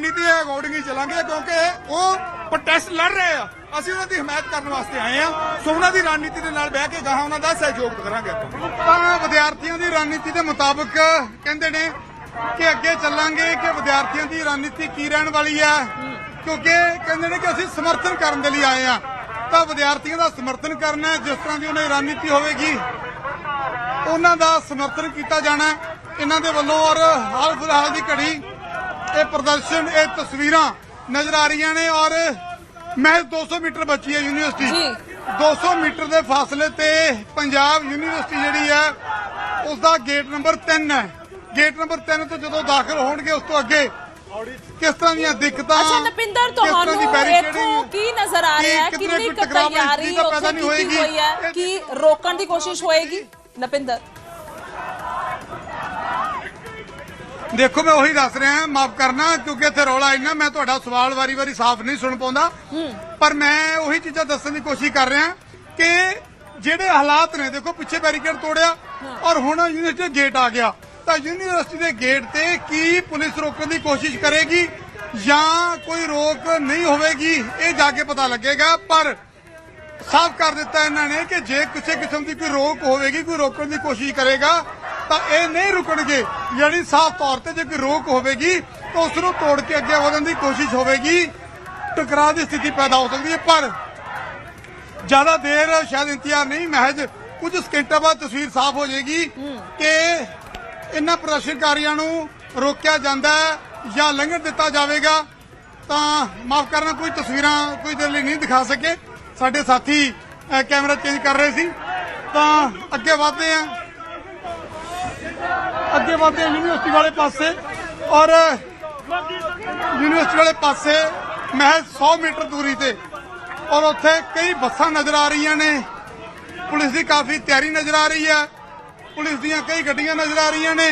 ਰਣਨੀਤੀ ਦੇ ਅਕੋਰਡਿੰਗ ਹੀ ਚੱਲਾਂਗੇ ਕਿਉਂਕਿ ਉਹ ਪ੍ਰੋਟੈਸਟ ਲੜ ਰਹੇ ਆ। ਅਸੀਂ ਉਹਨਾਂ ਦੀ ਹਮਾਇਤ ਕਰਨ ਵਾਸਤੇ ਆਏ ਆ। ਸੋ ਉਹਨਾਂ ਦੀ ਰਣਨੀਤੀ ਦੇ ਨਾਲ ਬਹਿ ਕੇ ਗਾਹਾਂ ਉਹਨਾਂ ਦਾ ਸਹਿਯੋਗ ਕਰਾਂਗੇ ਆਪਾਂ। ਤਾਂ ਵਿਦਿਆਰਥੀਆਂ ਦੀ ਰਣਨੀਤੀ ਦੇ ਮੁਤਾਬਕ ਕਹਿੰਦੇ ਨੇ ਕਿ ਅੱਗੇ ਚੱਲਾਂਗੇ ਕਿ ਵਿਦਿਆਰਥੀਆਂ ਦੀ ਰਣਨੀਤੀ ਕੀ ਰਹਿਣ ਵਾਲੀ ਆ। ਕਿਉਂਕਿ ਕਹਿੰਦੇ ਨੇ ਕਿ ਅਸੀਂ ਸਮਰਥਨ ਕਰਨ ਦੇ ਲਈ ਆਏ ਆ। ਤਾਂ ਵਿਦਿਆਰਥੀਆਂ ਦਾ ਸਮਰਥਨ ਕਰਨਾ ਜਿਸ ਤਰ੍ਹਾਂ ਦੀ ਉਹਨਾਂ ਦੀ ਰਣਨੀਤੀ ਹੋਵੇਗੀ। ਉਹਨਾਂ ਦਾ ਸਮਰਥਨ ਕੀਤਾ ਜਾਣਾ ਇਹਨਾਂ ਦੇ ਵੱਲੋਂ ਔਰ ਹਾਲ ਫਿਲਹਾਲ ਦੀ ਘੜੀ ਇਹ ਪ੍ਰਦਰਸ਼ਨ ਇਹ ਤਸਵੀਰਾਂ ਨਜ਼ਰ ਆ ਰਹੀਆਂ ਨੇ ਔਰ ਮਹਿਜ਼ 200 ਮੀਟਰ ਬਚੀ ਹੈ ਯੂਨੀਵਰਸਿਟੀ। ਜੀ। 200 ਮੀਟਰ ਦੇ ਫਾਸਲੇ ਤੇ ਪੰਜਾਬ ਯੂਨੀਵਰਸਿਟੀ ਜਿਹੜੀ ਹੈ ਉਸ ਦਾ ਗੇਟ ਨੰਬਰ 3 ਹੈ। ਗੇਟ ਨੰਬਰ 3 ਤੋਂ ਜਦੋਂ ਦਾਖਲ ਹੋਣਗੇ ਉਸ ਤੋਂ ਅੱਗੇ ਕਿਸ ਤਰ੍ਹਾਂ ਦੀਆਂ ਦਿੱਕਤਾਂ ਅੱਛਾ ਨਪਿੰਦਰ ਤੁਹਾਨੂੰ ਇੱਥੋਂ ਕੀ ਨਜ਼ਰ ਆ ਰਿਹਾ ਹੈ? ਕਿੰਨੀ ਕੁ ਤਿਆਰੀ ਉੱਥੇ ਕੀਤੀ ਹੋਏਗੀ। ਹੋਈ ਹੈ ਕੀ ਰੋਕਣ ਦੀ ਕੋਸ਼ਿਸ਼ ਹੋਏਗੀ? ਨਪਿੰਦਰ। ਦੇਖੋ ਮੈਂ ਉਹੀ ਦੱਸ ਰਿਹਾ ਮਾਫ ਕਰਨਾ ਕਿਉਂਕਿ ਇੱਥੇ ਰੌਲਾ ਇੰਨਾ ਮੈਂ ਤੁਹਾਡਾ ਸਵਾਲ ਵਾਰੀ-ਵਾਰੀ ਸਾਫ਼ ਨਹੀਂ ਸੁਣ ਪਾਉਂਦਾ। ਪਰ ਮੈਂ ਉਹੀ ਚੀਜ਼ਾਂ ਦੱਸਣ ਦੀ ਕੋਸ਼ਿਸ਼ ਕਰ ਰਿਹਾ ਕਿ ਜਿਹੜੇ ਹਾਲਾਤ ਨੇ ਦੇਖੋ ਪਿੱਛੇ ਬੈਰੀਕੇਡ ਤੋੜਿਆ ਔਰ ਹੁਣ ਯੂਨੀਵਰਸਿਟੀ ਦੇ ਗੇਟ ਆ ਗਿਆ। ਤਾਂ ਯੂਨੀਵਰਸਿਟੀ ਦੇ ਗੇਟ ਤੇ ਕੀ ਪੁਲਿਸ ਰੋਕਣ ਦੀ ਕੋਸ਼ਿਸ਼ ਕਰੇਗੀ ਜਾਂ ਕੋਈ ਰੋਕ ਨਹੀਂ ਹੋਵੇਗੀ ਇਹ ਜਾ ਕੇ ਪਤਾ ਲੱਗੇਗਾ। ਪਰ ਸਾਫ਼ ਕਰ ਦਿੱਤਾ ਇਹਨਾਂ ਨੇ ਕਿ ਜੇ ਕਿਸੇ ਕਿਸਮ ਦੀ ਕੋਈ ਰੋਕ ਹੋਵੇਗੀ ਕੋਈ ਰੋਕਣ ਦੀ ਕੋਸ਼ਿਸ਼ ਕਰੇਗਾ ਤਾਂ ਇਹ ਨਹੀਂ ਰੁਕਣਗੇ। ਯਾਨੀ ਸਾਫ਼ ਤੌਰ ਤੇ ਜੇ ਕੋਈ ਰੋਕ ਹੋਵੇਗੀ, ਤਾਂ ਉਸ ਨੂੰ ਤੋੜ ਕੇ ਅੱਗੇ ਵਧਣ ਦੀ ਕੋਸ਼ਿਸ਼ ਹੋਵੇਗੀ। ਟਕਰਾਅ ਦੀ ਸਥਿਤੀ ਪੈਦਾ ਹੋ ਸਕਦੀ ਹੈ, ਪਰ ਜ਼ਿਆਦਾ ਦੇਰ ਸ਼ਾਇਦ ਇੰਤਜ਼ਾਰ ਨਹੀਂ, ਮਹਿਜ ਕੁਝ ਸਕਿੰਟਾਂ ਬਾਅਦ ਤਸਵੀਰ ਸਾਫ਼ ਹੋ ਜਾਏਗੀ ਕਿ ਇਹਨਾਂ ਪ੍ਰਦਰਸ਼ਨਕਾਰੀਆਂ ਨੂੰ ਰੋਕਿਆ ਜਾਂਦਾ ਜਾਂ ਲੰਘਣ ਦਿੱਤਾ ਜਾਵੇਗਾ। ਤਾਂ ਮਾਫ ਕਰਨਾ, ਕੋਈ ਤਸਵੀਰਾਂ ਕੋਈ ਦੇਰ ਲਈ ਨਹੀਂ ਦਿਖਾ ਸਕੇ। ਸਾਡੇ ਸਾਥੀ ਕੈਮਰਾ ਚੇਂਜ ਕਰ ਰਹੇ ਸੀ। ਤਾਂ ਅੱਗੇ ਵਧਦੇ ਹਾਂ। ਅੱਗੇ ਵਧਦੇ ਯੂਨੀਵਰਸਿਟੀ ਵਾਲੇ ਪਾਸੇ। ਔਰ ਯੂਨੀਵਰਸਿਟੀ ਵਾਲੇ ਪਾਸੇ ਮਹਿਜ਼ 100 ਮੀਟਰ ਦੂਰੀ ਤੇ। ਔਰ ਉੱਥੇ ਕਈ ਬੱਸਾਂ ਨਜ਼ਰ ਆ ਰਹੀਆਂ ਨੇ। ਪੁਲਿਸ ਦੀ ਕਾਫੀ ਤਿਆਰੀ ਨਜ਼ਰ ਆ ਰਹੀ ਹੈ। ਪੁਲਿਸ ਦੀਆਂ ਕਈ ਗੱਡੀਆਂ ਨਜ਼ਰ ਆ ਰਹੀਆਂ ਨੇ।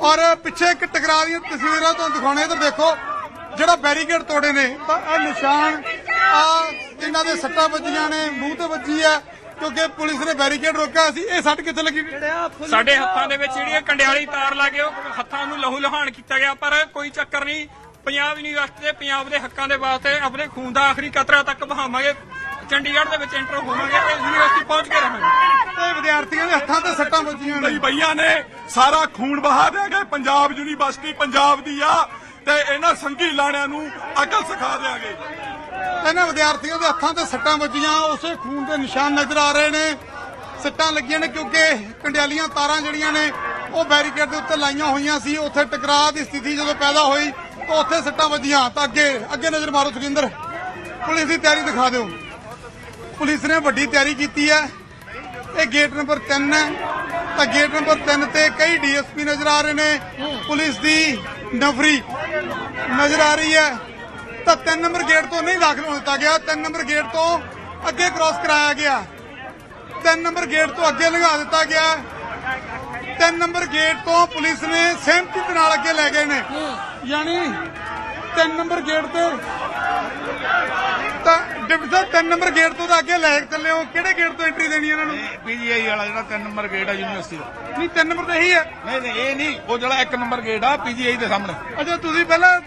ਔਰ ਪਿੱਛੇ ਇੱਕ ਟਕਰਾਅ ਦੀਆਂ ਤਸਵੀਰਾਂ ਤੁਹਾਨੂੰ ਦਿਖਾਉਣੇ ਤਾਂ ਦੇਖੋ ਜਿਹੜਾ ਬੈਰੀਕੇਡ ਤੋੜੇ ਨੇ। ਤਾਂ ਇਹ ਨਿਸ਼ਾਨ ਆ, ਇਹਨਾਂ ਦੇ ਸੱਟਾਂ ਵੱਜੀਆਂ ਨੇ, ਮੂੰਹ ਤੇ ਵੱਜੀ ਹੈ। ਕਿਉਂਕਿ ਪੁਲਿਸ ਨੇ ਬੈਰੀਕੇਡ ਰੋਕਿਆ ਸੀ ਇਹ ਸੱਟ ਕਿੱਥੇ ਲੱਗੀ? ਸਾਡੇ ਹੱਥਾਂ ਦੇ ਵਿੱਚ ਜਿਹੜੀ ਇਹ ਕੰਡਿਆਲੀ ਤਾਰ ਲਾ ਕੇ ਉਹ ਹੱਥਾਂ ਨੂੰ ਲਹੂ ਲਹਾਨ ਕੀਤਾ ਗਿਆ ਪਰ ਕੋਈ ਚੱਕਰ ਨਹੀਂ। ਪੰਜਾਬ ਯੂਨੀਵਰਸਿਟੀ ਦੇ ਪੰਜਾਬ ਦੇ ਹੱਕਾਂ ਦੇ ਵਾਸਤੇ ਆਪਣੇ ਖੂਨ ਦਾ ਆਖਰੀ ਕਤਰਾ ਤੱਕ ਬਹਾਵਾਂਗੇ। ਚੰਡੀਗੜ੍ਹ ਦੇ ਵਿੱਚ ਐਂਟਰ ਹੋਵਾਂਗੇ ਤੇ ਯੂਨੀਵਰਸਿਟੀ ਪਹੁੰਚ ਕੇ ਰਹਾਂਗੇ। ਤੇ ਵਿਦਿਆਰਥੀਆਂ ਦੇ ਹੱਥਾਂ ਤੇ ਸੱਟਾਂ ਵੱਜੀਆਂ ਨੇ। ਬਈ ਭਈਆਂ ਨੇ ਸਾਰਾ ਖੂਨ ਬਹਾ ਦਿਆਂਗੇ ਪੰਜਾਬ ਯੂਨੀਵਰਸਿਟੀ ਪੰਜਾਬ ਦੀ ਆ ਤੇ ਇਹਨਾਂ ਸੰਗੀ ਲਾਣਿਆਂ ਨੂੰ ਅਕਲ ਸਿਖਾ ਦਿਆਂਗੇ। ਇਹਨਾਂ ਵਿਦਿਆਰਥੀਆਂ ਦੇ ਹੱਥਾਂ ਤੇ ਸੱਟਾਂ ਵੱਜੀਆਂ, ਉਸੇ ਖੂਨ ਦੇ ਨਿਸ਼ਾਨ ਨਜ਼ਰ ਆ ਰਹੇ ਨੇ। ਸੱਟਾਂ ਲੱਗੀਆਂ ਨੇ ਕਿਉਂਕਿ ਕੰਡਿਆਲੀਆਂ ਤਾਰਾਂ ਜਿਹੜੀਆਂ ਨੇ, ਉਹ ਬੈਰੀਕੇਡ ਦੇ ਉੱਤੇ ਲਾਈਆਂ ਹੋਈਆਂ ਸੀ। ਉੱਥੇ ਟਕਰਾਅ ਦੀ ਸਥਿਤੀ ਜਦੋਂ ਪੈਦਾ ਹੋਈ, ਤਾਂ ਉੱਥੇ ਸੱਟਾਂ ਵੱਜੀਆਂ। ਤਾਂ ਅੱਗੇ ਅੱਗੇ ਨਜ਼ਰ ਮਾਰੋ ਸੁਖਿੰਦਰ ਪੁਲਿਸ ਦੀ ਤਿਆਰੀ ਦਿਖਾ ਦਿਓ। ਪੁਲਿਸ ਨੇ ਵੱਡੀ ਤਿਆਰੀ ਕੀਤੀ ਹੈ। ਇਹ ਗੇਟ ਨੰਬਰ 3 ਹੈ। ਤਾਂ ਗੇਟ ਨੰਬਰ 3 ਤੇ ਕਈ ਡੀਐਸਪੀ ਨਜ਼ਰ ਆ ਰਹੇ ਨੇ। ਪੁਲਿਸ ਦੀ ਨਫਰੀ ਨਜ਼ਰ ਆ ਰਹੀ ਹੈ। ਤਾਂ 3 ਨੰਬਰ ਗੇਟ ਤੋਂ ਨਹੀਂ ਦਾਖਲ ਹੋਣ ਦਿੱਤਾ ਗਿਆ। 3 ਨੰਬਰ ਗੇਟ ਤੋਂ ਅੱਗੇ ਕ੍ਰਾਸ ਕਰਾਇਆ ਗਿਆ। 3 ਨੰਬਰ ਗੇਟ ਤੋਂ ਅੱਗੇ ਲੰਘਾ ਦਿੱਤਾ ਗਿਆ। 3 ਨੰਬਰ ਗੇਟ ਤੋਂ ਪੁਲਿਸ ਨੇ ਸਹਿਮਤੀ ਦੇ ਨਾਲ ਅੱਗੇ ਲੈ ਗਏ ਨੇ। ਯਾਨੀ 3 ਨੰਬਰ ਗੇਟ ਤੇ ਤਾਂ ਡਿਪਟੀ ਸਾਹਿਬ 3 ਨੰਬਰ ਗੇਟ ਤੋਂ ਤਾਂ ਅੱਗੇ ਲੈ ਕੇ ਚੱਲੇ ਹੋ। ਕਿਹੜੇ ਗੇਟ ਤੋਂ ਐਂਟਰੀ ਦੇਣੀ ਇਹਨਾਂ ਨੂੰ? ਪੀਜੀਆਈ ਵਾਲਾ ਜਿਹੜਾ 3 ਨੰਬਰ ਗੇਟ ਆ ਯੂਨੀਵਰਸਿਟੀ ਦਾ। ਨਹੀਂ 3 ਨੰਬਰ ਤਾਂ ਇਹੀ ਹੈ। ਨਹੀਂ ਨਹੀਂ ਇਹ ਨਹੀਂ। ਉਹ ਜਿਹੜਾ 1 ਨੰਬਰ ਗੇਟ ਆ ਪੀਜੀਆਈ ਦੇ ਸਾਹਮਣੇ। ਅੱਛਾ ਤੁਸੀਂ ਪਹਿਲਾਂ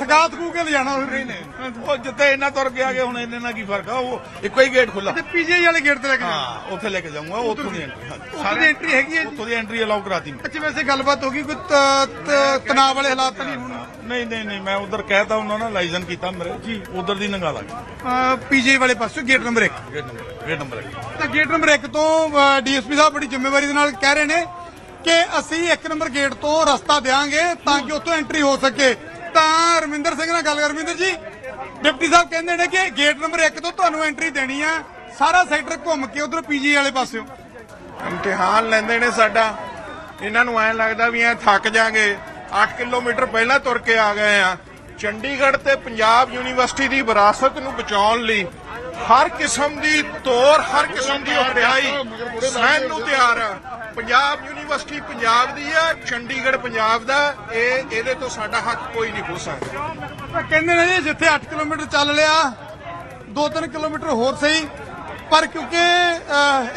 ਥਕਾ ਥਕੂ ਕੇ ਲਿਜਾਣਾ ਨਹੀਂ ਨਹੀਂ ਉਹ ਜਿੱਥੇ ਇਹਨਾਂ ਤੁਰ ਕੇ ਆ ਗਏ ਹੁਣ ਇਹਨਾਂ ਨਾਲ ਕੀ ਫ਼ਰਕ ਆ? ਉਹ ਇੱਕੋ ਹੀ ਗੇਟ ਖੁੱਲਾ ਤੇ ਪੀਜੀਆਈ ਵਾਲੇ ਗੇਟ ਤੇ ਲੈ ਕੇ ਜਾਣਾ। ਹਾਂ ਉੱਥੇ ਲੈ ਕੇ ਜਾਊਂਗਾ ਉੱਥੋਂ ਦੀ ਐਂਟਰੀ ਉੱਥੋਂ ਦੀ entry ਹੈਗੀ ਹੈ ਜੀ? ਉੱਥੋਂ ਦੀ ਐਂਟਰੀ ਅਲਾਉ ਕਰਾਤੀ ਮੈਂ। ਅੱਛਾ ਵੈਸੇ ਗੱਲਬਾਤ ਹੋ ਗਈ ਕੋਈ ਤ- ਤ- ਤਣਾਅ ਵਾਲੇ ਹਾਲਾਤ ਤਾਂ ਨਹੀਂ ਹੁਣ? ਨਹੀਂ ਨਹੀਂ ਨਹੀਂ ਮੈਂ ਉਧਰ ਕਹਿਤਾ ਉਹਨਾਂ ਨੇ ਲਾਇਸੈਂਸ ਕੀਤਾ ਮੇਰੇ। ਜੀ। ਉਧਰ ਦੀ ਨੰਗਾ ਲਾਂਗੇ ਪੀਜੀਆਈ ਵਾਲੇ ਪਾਸੇ gate number 1 gate number gate number ਇੱਕ। ਤਾਂ ਗੇਟ ਨੰਬਰ 1 ਤੋਂ ਡੀਐਸਪੀ ਸਾਹਿਬ ਬੜੀ ਜ਼ਿੰਮੇਵਾਰੀ ਦੇ ਨਾਲ ਕਹਿ ਰਹੇ ਨੇ ਕਿ ਅਸੀਂ 1 ਨੰਬਰ ਗੇਟ ਤੋਂ ਰਸਤਾ ਦੇਵਾਂਗੇ ਤਾਂ ਕਿ ਉੱਥੋਂ ਐਂਟਰੀ ਹੋ ਸਕੇ। ਤਾਂ ਰਮਿੰਦਰ ਸਿੰਘ ਨਾਲ ਗੱਲ ਕਰ ਰਮਿੰਦਰ ਜੀ। ਡਿਪਟੀ ਸਾਹਿਬ ਕਹਿੰਦੇ ਨੇ ਕਿ ਗੇਟ ਨੰਬਰ 1 ਤੋਂ ਤੁਹਾਨੂੰ ਐਂਟਰੀ ਦੇਣੀ ਆ। ਸਾਰਾ ਸੈਕਟਰ ਘੁੰਮ ਕੇ ਉਧਰ ਪੀਜੀ ਵਾਲੇ ਪਾਸਿਓਂ। ਇਮਤਿਹਾਨ ਲੈਂਦੇ ਨੇ ਸਾਡਾ। ਇਹਨਾਂ ਨੂੰ ਐਂ ਲੱਗਦਾ ਵੀ ਐ ਥੱਕ ਜਾਾਂਗੇ। 8 ਕਿਲੋਮੀਟਰ ਪਹਿਲਾਂ ਤੁਰ ਕੇ ਆ ਗਏ ਆ। ਚੰਡੀਗੜ੍ਹ ਤੇ ਪੰਜਾਬ ਯੂਨੀਵਰਸਿਟੀ ਦੀ ਵਿਰਾਸਤ ਨੂੰ ਬਚਾਉਣ ਲਈ ਹਰ ਕਿਸਮ ਦੀ ਤੋਰ ਹਰ ਕਿਸਮ ਦੀ ਉਪਰਿਆਈ ਸਹਿਣ ਨੂੰ ਤਿਆਰ ਆ। ਪੰਜਾਬ ਯੂਨੀਵਰਸਿਟੀ ਪੰਜਾਬ ਦੀ ਆ ਚੰਡੀਗੜ੍ਹ ਪੰਜਾਬ ਦਾ, ਇਹ ਇਹਦੇ ਤੋਂ ਸਾਡਾ ਹੱਕ ਕੋਈ ਨਹੀਂ ਹੋ ਸਕਦਾ। ਤਾਂ ਕਹਿੰਦੇ ਨੇ ਜੀ, ਜਿੱਥੇ 8 ਕਿਲੋਮੀਟਰ ਚੱਲ ਲਿਆ 2-3 ਕਿਲੋਮੀਟਰ ਹੋਰ ਸਹੀ, ਪਰ ਕਿਉਂਕਿ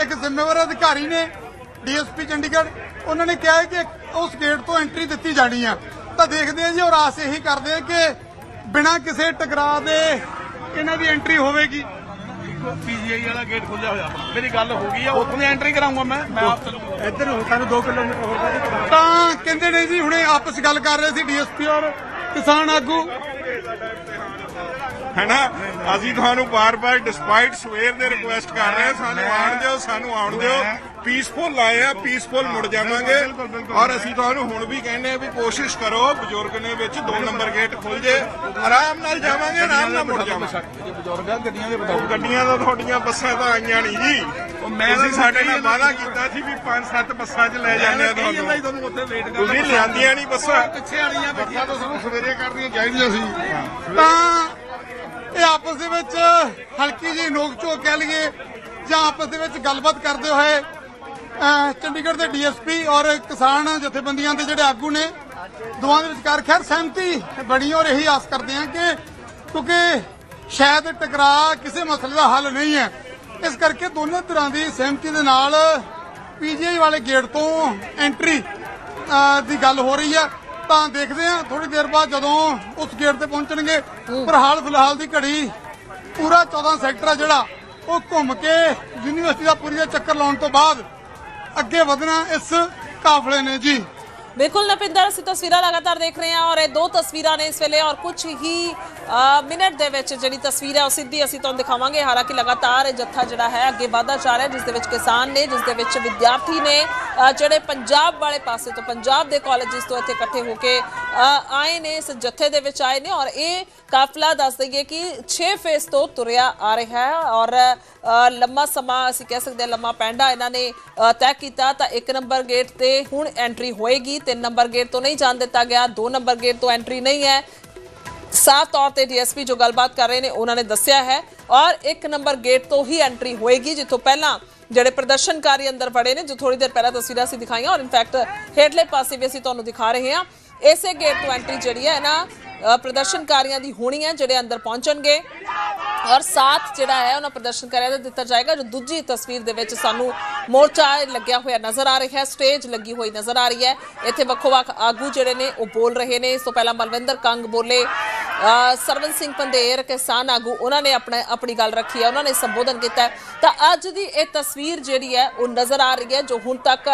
ਇੱਕ ਜ਼ਿੰਮੇਵਾਰ ਅਧਿਕਾਰੀ ਨੇ, ਡੀਐਸਪੀ ਚੰਡੀਗੜ੍ਹ, ਉਹਨਾਂ ਨੇ ਕਿਹਾ ਕਿ ਉਸ ਗੇਟ ਤੋਂ ਐਂਟਰੀ ਦਿੱਤੀ ਜਾਣੀ ਆ। ਤਾਂ ਦੇਖਦੇ ਆ ਜੀ, ਔਰ ਆਸ ਇਹੀ ਕਰਦੇ ਆ ਕਿ ਬਿਨਾਂ ਕਿਸੇ ਟਕਰਾਅ ਦੇ ਇਹਨਾਂ ਦੀ ਐਂਟਰੀ ਹੋਵੇਗੀ। ਪੀਜੀਆਈ ਵਾਲਾ ਗੇਟ ਖੁੱਲਿਆ ਹੋਇਆ। ਮੇਰੀ ਗੱਲ ਹੋ ਗਈ ਆ ਉੱਥੋਂ ਦੀ ਐਂਟਰੀ ਕਰਾਉਂਗਾ ਮੈਂ। ਮੈਂ ਆਪ ਚਲੂੰਗਾ। ਇੱਧਰ ਹੋ ਸਾਨੂੰ 2 ਕਿਲੋਮੀਟਰ ਹੋਰ ਤਾਂ ਕਹਿੰਦੇ ਨੇ ਜੀ ਹੁਣੇ ਆਪਸ ਗੱਲ ਕਰ ਰਹੇ ਸੀ ਡੀਐਸਪੀ ਔਰ ਕਿਸਾਨ ਆਗੂ। ਹੈਨਾ ਅਸੀਂ ਤੁਹਾਨੂੰ ਬਾਰ-ਬਾਰ ਡਿਸਪਾਈਟ ਸਵੇਰ ਦੇ ਰਿਕੁਐਸਟ ਕਰ ਰਹੇ ਸਾਨੂੰ ਆਉਣ ਦਿਓ ਸਾਨੂੰ ਆਉਣ ਦਿਓ। ਪੀਸਫੁਲ ਆਏ ਆ ਪੀਸਫੁਲ ਮੁੜ ਜਾਵਾਂਗੇ। ਔਰ ਅਸੀਂ ਤੁਹਾਨੂੰ ਹੁਣ ਵੀ ਕਹਿੰਦੇ ਆ ਵੀ ਕੋਸ਼ਿਸ਼ ਕਰੋ ਬਜ਼ੁਰਗ ਨੇ ਵਿੱਚ 2 ਨੰਬਰ ਗੇਟ ਖੁੱਲ ਜੇ ਆਰਾਮ ਨਾਲ ਜਾਵਾਂਗੇ ਆਰਾਮ ਨਾਲ ਮੁੜ ਜਾਵਾਂਗੇ। ਬਜ਼ੁਰਗ ਗੱਡੀਆਂ ਦੇ ਬਤਾਓ। ਗੱਡੀਆਂ ਤਾਂ ਤੁਹਾਡੀਆਂ ਬੱਸਾਂ ਤਾਂ ਆਈਆਂ ਨਹੀਂ ਜੀ। ਮੈਂ ਤੁਸੀਂ ਸਾਡੇ ਨਾਲ ਵਾਅਦਾ ਕੀਤਾ ਸੀ ਵੀ 5-7 ਬੱਸਾਂ 'ਚ ਲੈ ਜਾਂਦੇ ਆ ਤੁਹਾਨੂੰ। ਤੁਹਾਨੂੰ ਉੱਥੇ ਵੇਟ ਕਰ ਤੁਸੀਂ ਲਿਆਂਦੀਆਂ ਨਹੀਂ ਬੱਸਾਂ। ਪਿੱਛੇ ਵਾਲੀਆਂ ਬੈਠੀਆਂ ਤਾਂ ਸਾਨੂੰ ਸਵੇਰੇ ਕਰਨੀਆਂ ਚਾਹੀਦੀਆਂ ਸੀ। ਤਾਂ ਇਹ ਆਪਸ ਦੇ ਵਿੱਚ ਹਲਕੀ ਜਿਹੀ ਨੋਕ ਝੋਕ ਕਹਿ ਲਈਏ ਜਾਂ ਆਪਸ ਦੇ ਵਿੱਚ ਗੱਲਬਾਤ ਕਰਦੇ ਹੋਏ ਚੰਡੀਗੜ੍ਹ ਦੇ ਡੀਐਸਪੀ ਔਰ ਕਿਸਾਨ ਜਥੇਬੰਦੀਆਂ ਦੇ ਜਿਹੜੇ ਆਗੂ ਨੇ, ਦੋਵਾਂ ਦੇ ਵਿਚਕਾਰ ਖੈਰ ਸਹਿਮਤੀ ਬਣੀ ਔਰ ਇਹੀ ਆਸ ਕਰਦੇ ਹਾਂ ਕਿ ਕਿਉਂਕਿ ਸ਼ਾਇਦ ਟਕਰਾਅ ਕਿਸੇ ਮਸਲੇ ਦਾ ਹੱਲ ਨਹੀਂ ਹੈ। ਇਸ ਕਰਕੇ ਦੋਨੇ ਤਰ੍ਹਾਂ ਦੀ ਸਹਿਮਤੀ ਦੇ ਨਾਲ ਪੀਜੀਆਈ ਵਾਲੇ ਗੇਟ ਤੋਂ ਐਂਟਰੀ ਦੀ ਗੱਲ ਹੋ ਰਹੀ ਹੈ। ਤਾਂ ਦੇਖਦੇ ਹਾਂ ਥੋੜੀ ਦੇਰ ਬਾਅਦ ਜਦੋਂ ਉਸ ਗੇਟ ਤੇ ਪਹੁੰਚਣਗੇ। ਪਰ ਹਾਲ ਫਿਲਹਾਲ ਦੀ ਘੜੀ ਪੂਰਾ 14 ਸੈਕਟਰ ਆ ਜਿਹੜਾ, ਉਹ ਘੁੰਮ ਕੇ ਯੂਨੀਵਰਸਿਟੀ ਦਾ ਪੂਰੀ ਦਾ ਚੱਕਰ ਲਾਉਣ ਤੋਂ ਬਾਅਦ ਅੱਗੇ ਵਧਣਾ ਇਸ ਕਾਫਲੇ ਨੇ ਜੀ। ਬਿਲਕੁਲ ਨਪਿੰਦਰ ਅਸੀਂ ਤਸਵੀਰਾਂ ਲਗਾਤਾਰ ਦੇਖ ਰਹੇ ਹਾਂ ਔਰ ਇਹ ਦੋ ਤਸਵੀਰਾਂ ਨੇ ਇਸ ਵੇਲੇ ਔਰ ਕੁਝ ਹੀ ਮਿੰਟ ਦੇ ਵਿੱਚ ਜਿਹੜੀ ਤਸਵੀਰ ਹੈ ਉਹ ਸਿੱਧੀ ਅਸੀਂ ਤੁਹਾਨੂੰ ਦਿਖਾਵਾਂਗੇ। ਹਾਲਾਂਕਿ ਲਗਾਤਾਰ ਇਹ ਜੱਥਾ ਜਿਹੜਾ ਹੈ ਅੱਗੇ ਵਧਦਾ ਜਾ ਰਿਹਾ ਹੈ, ਜਿਸ ਦੇ ਵਿੱਚ ਕਿਸਾਨ ਨੇ ਜਿਸ ਦੇ ਵਿੱਚ ਵਿਦਿਆਰਥੀ ਨੇ ਜਿਹੜੇ ਪੰਜਾਬ ਵਾਲੇ ਪਾਸੇ ਤੋਂ, ਪੰਜਾਬ ਦੇ ਕਾਲਜਿਸ ਤੋਂ ਇੱਥੇ ਇਕੱਠੇ ਹੋ ਕੇ ਆਏ ਨੇ, ਇਸ ਜੱਥੇ ਦੇ ਵਿੱਚ ਆਏ ਨੇ ਔਰ ਇਹ ਕਾਫਲਾ ਦੱਸ ਦਈਏ ਕਿ 6 ਫੇਸ ਤੋਂ ਤੁਰਿਆ ਆ ਰਿਹਾ ਹੈ ਔਰ ਲੰਮਾ ਸਮਾਂ ਅਸੀਂ ਕਹਿ ਸਕਦੇ ਹਾਂ ਲੰਮਾ ਪੈਂਡਾ ਇਹਨਾਂ ਨੇ ਤੈਅ ਕੀਤਾ ਤਾਂ 1 ਨੰਬਰ ਗੇਟ ਤੇ ਹੁਣ ਐਂਟਰੀ ਹੋਏਗੀ 3 ਨੰਬਰ ਗੇਟ ਤੋਂ ਨਹੀਂ ਜਾਣ ਦਿੱਤਾ ਗਿਆ 2 ਨੰਬਰ ਗੇਟ ਤੋਂ ਐਂਟਰੀ ਨਹੀਂ ਹੈ। ਸਾਫ਼ ਤੌਰ ਤੇ ਡੀਐਸਪੀ ਜੋ ਗੱਲਬਾਤ ਕਰ ਰਹੇ ਨੇ, ਉਹਨਾਂ ਨੇ ਦੱਸਿਆ ਹੈ ਔਰ 1 ਨੰਬਰ ਗੇਟ ਤੋਂ ਹੀ ਐਂਟਰੀ ਹੋਏਗੀ, ਜਿੱਥੋਂ ਪਹਿਲਾਂ ਜਿਹੜੇ ਪ੍ਰਦਰਸ਼ਨਕਾਰੀ ਅੰਦਰ ਵੜੇ ਨੇ, ਜੋ ਥੋੜੀ ਦੇਰ ਪਹਿਲਾਂ ਤਸਵੀਰਾਂ ਅਸੀਂ ਦਿਖਾਈਆਂ ਔਰ ਇਨਫੈਕਟ ਹੇਠਲੇ ਪਾਸੇ ਵੀ ਅਸੀਂ ਤੁਹਾਨੂੰ ਦਿਖਾ ਰਹੇ ਹਾਂ। ਇਸੇ ਗੇਟ ਤੋਂ ਐਂਟਰੀ ਜਿਹੜੀ ਹੈ ਨਾ ਪ੍ਰਦਰਸ਼ਨਕਾਰੀਆਂ ਦੀ ਹੋਣੀ ਹੈ ਜਿਹੜੇ ਅੰਦਰ ਪਹੁੰਚਣਗੇ। ਔਰ ਸਾਥ ਜਿਹੜਾ ਹੈ, ਉਹਨਾਂ ਪ੍ਰਦਰਸ਼ਨਕਾਰੀਆਂ ਦਾ ਦਿੱਤਾ ਜਾਏਗਾ, ਜੋ ਦੂਜੀ ਤਸਵੀਰ ਦੇ ਵਿੱਚ ਸਾਨੂੰ ਮੋਰਚਾ ਲੱਗਿਆ ਹੋਇਆ ਨਜ਼ਰ ਆ ਰਿਹਾ ਹੈ, ਸਟੇਜ ਲੱਗੀ ਹੋਈ ਨਜ਼ਰ ਆ ਰਹੀ ਹੈ। ਇੱਥੇ ਵੱਖੋ ਵੱਖ ਆਗੂ ਜਿਹੜੇ ਨੇ, ਉਹ ਬੋਲ ਰਹੇ ਨੇ। ਇਸ ਤੋਂ ਪਹਿਲਾਂ ਮਲਵਿੰਦਰ ਕੰਗ ਬੋਲੇ। ਸਰਵਨ ਸਿੰਘ ਪੰਦੇਰ ਕਿਸਾਨ ਆਗੂ, ਉਹਨਾਂ ਨੇ ਆਪਣਾ ਆਪਣੀ ਗੱਲ ਰੱਖੀ ਹੈ, ਉਹਨਾਂ ਨੇ ਸੰਬੋਧਨ ਕੀਤਾ ਤਾਂ ਅੱਜ ਦੀ ਇਹ ਤਸਵੀਰ ਜਿਹੜੀ ਹੈ, ਉਹ ਨਜ਼ਰ ਆ ਰਹੀ ਹੈ, ਜੋ ਹੁਣ ਤੱਕ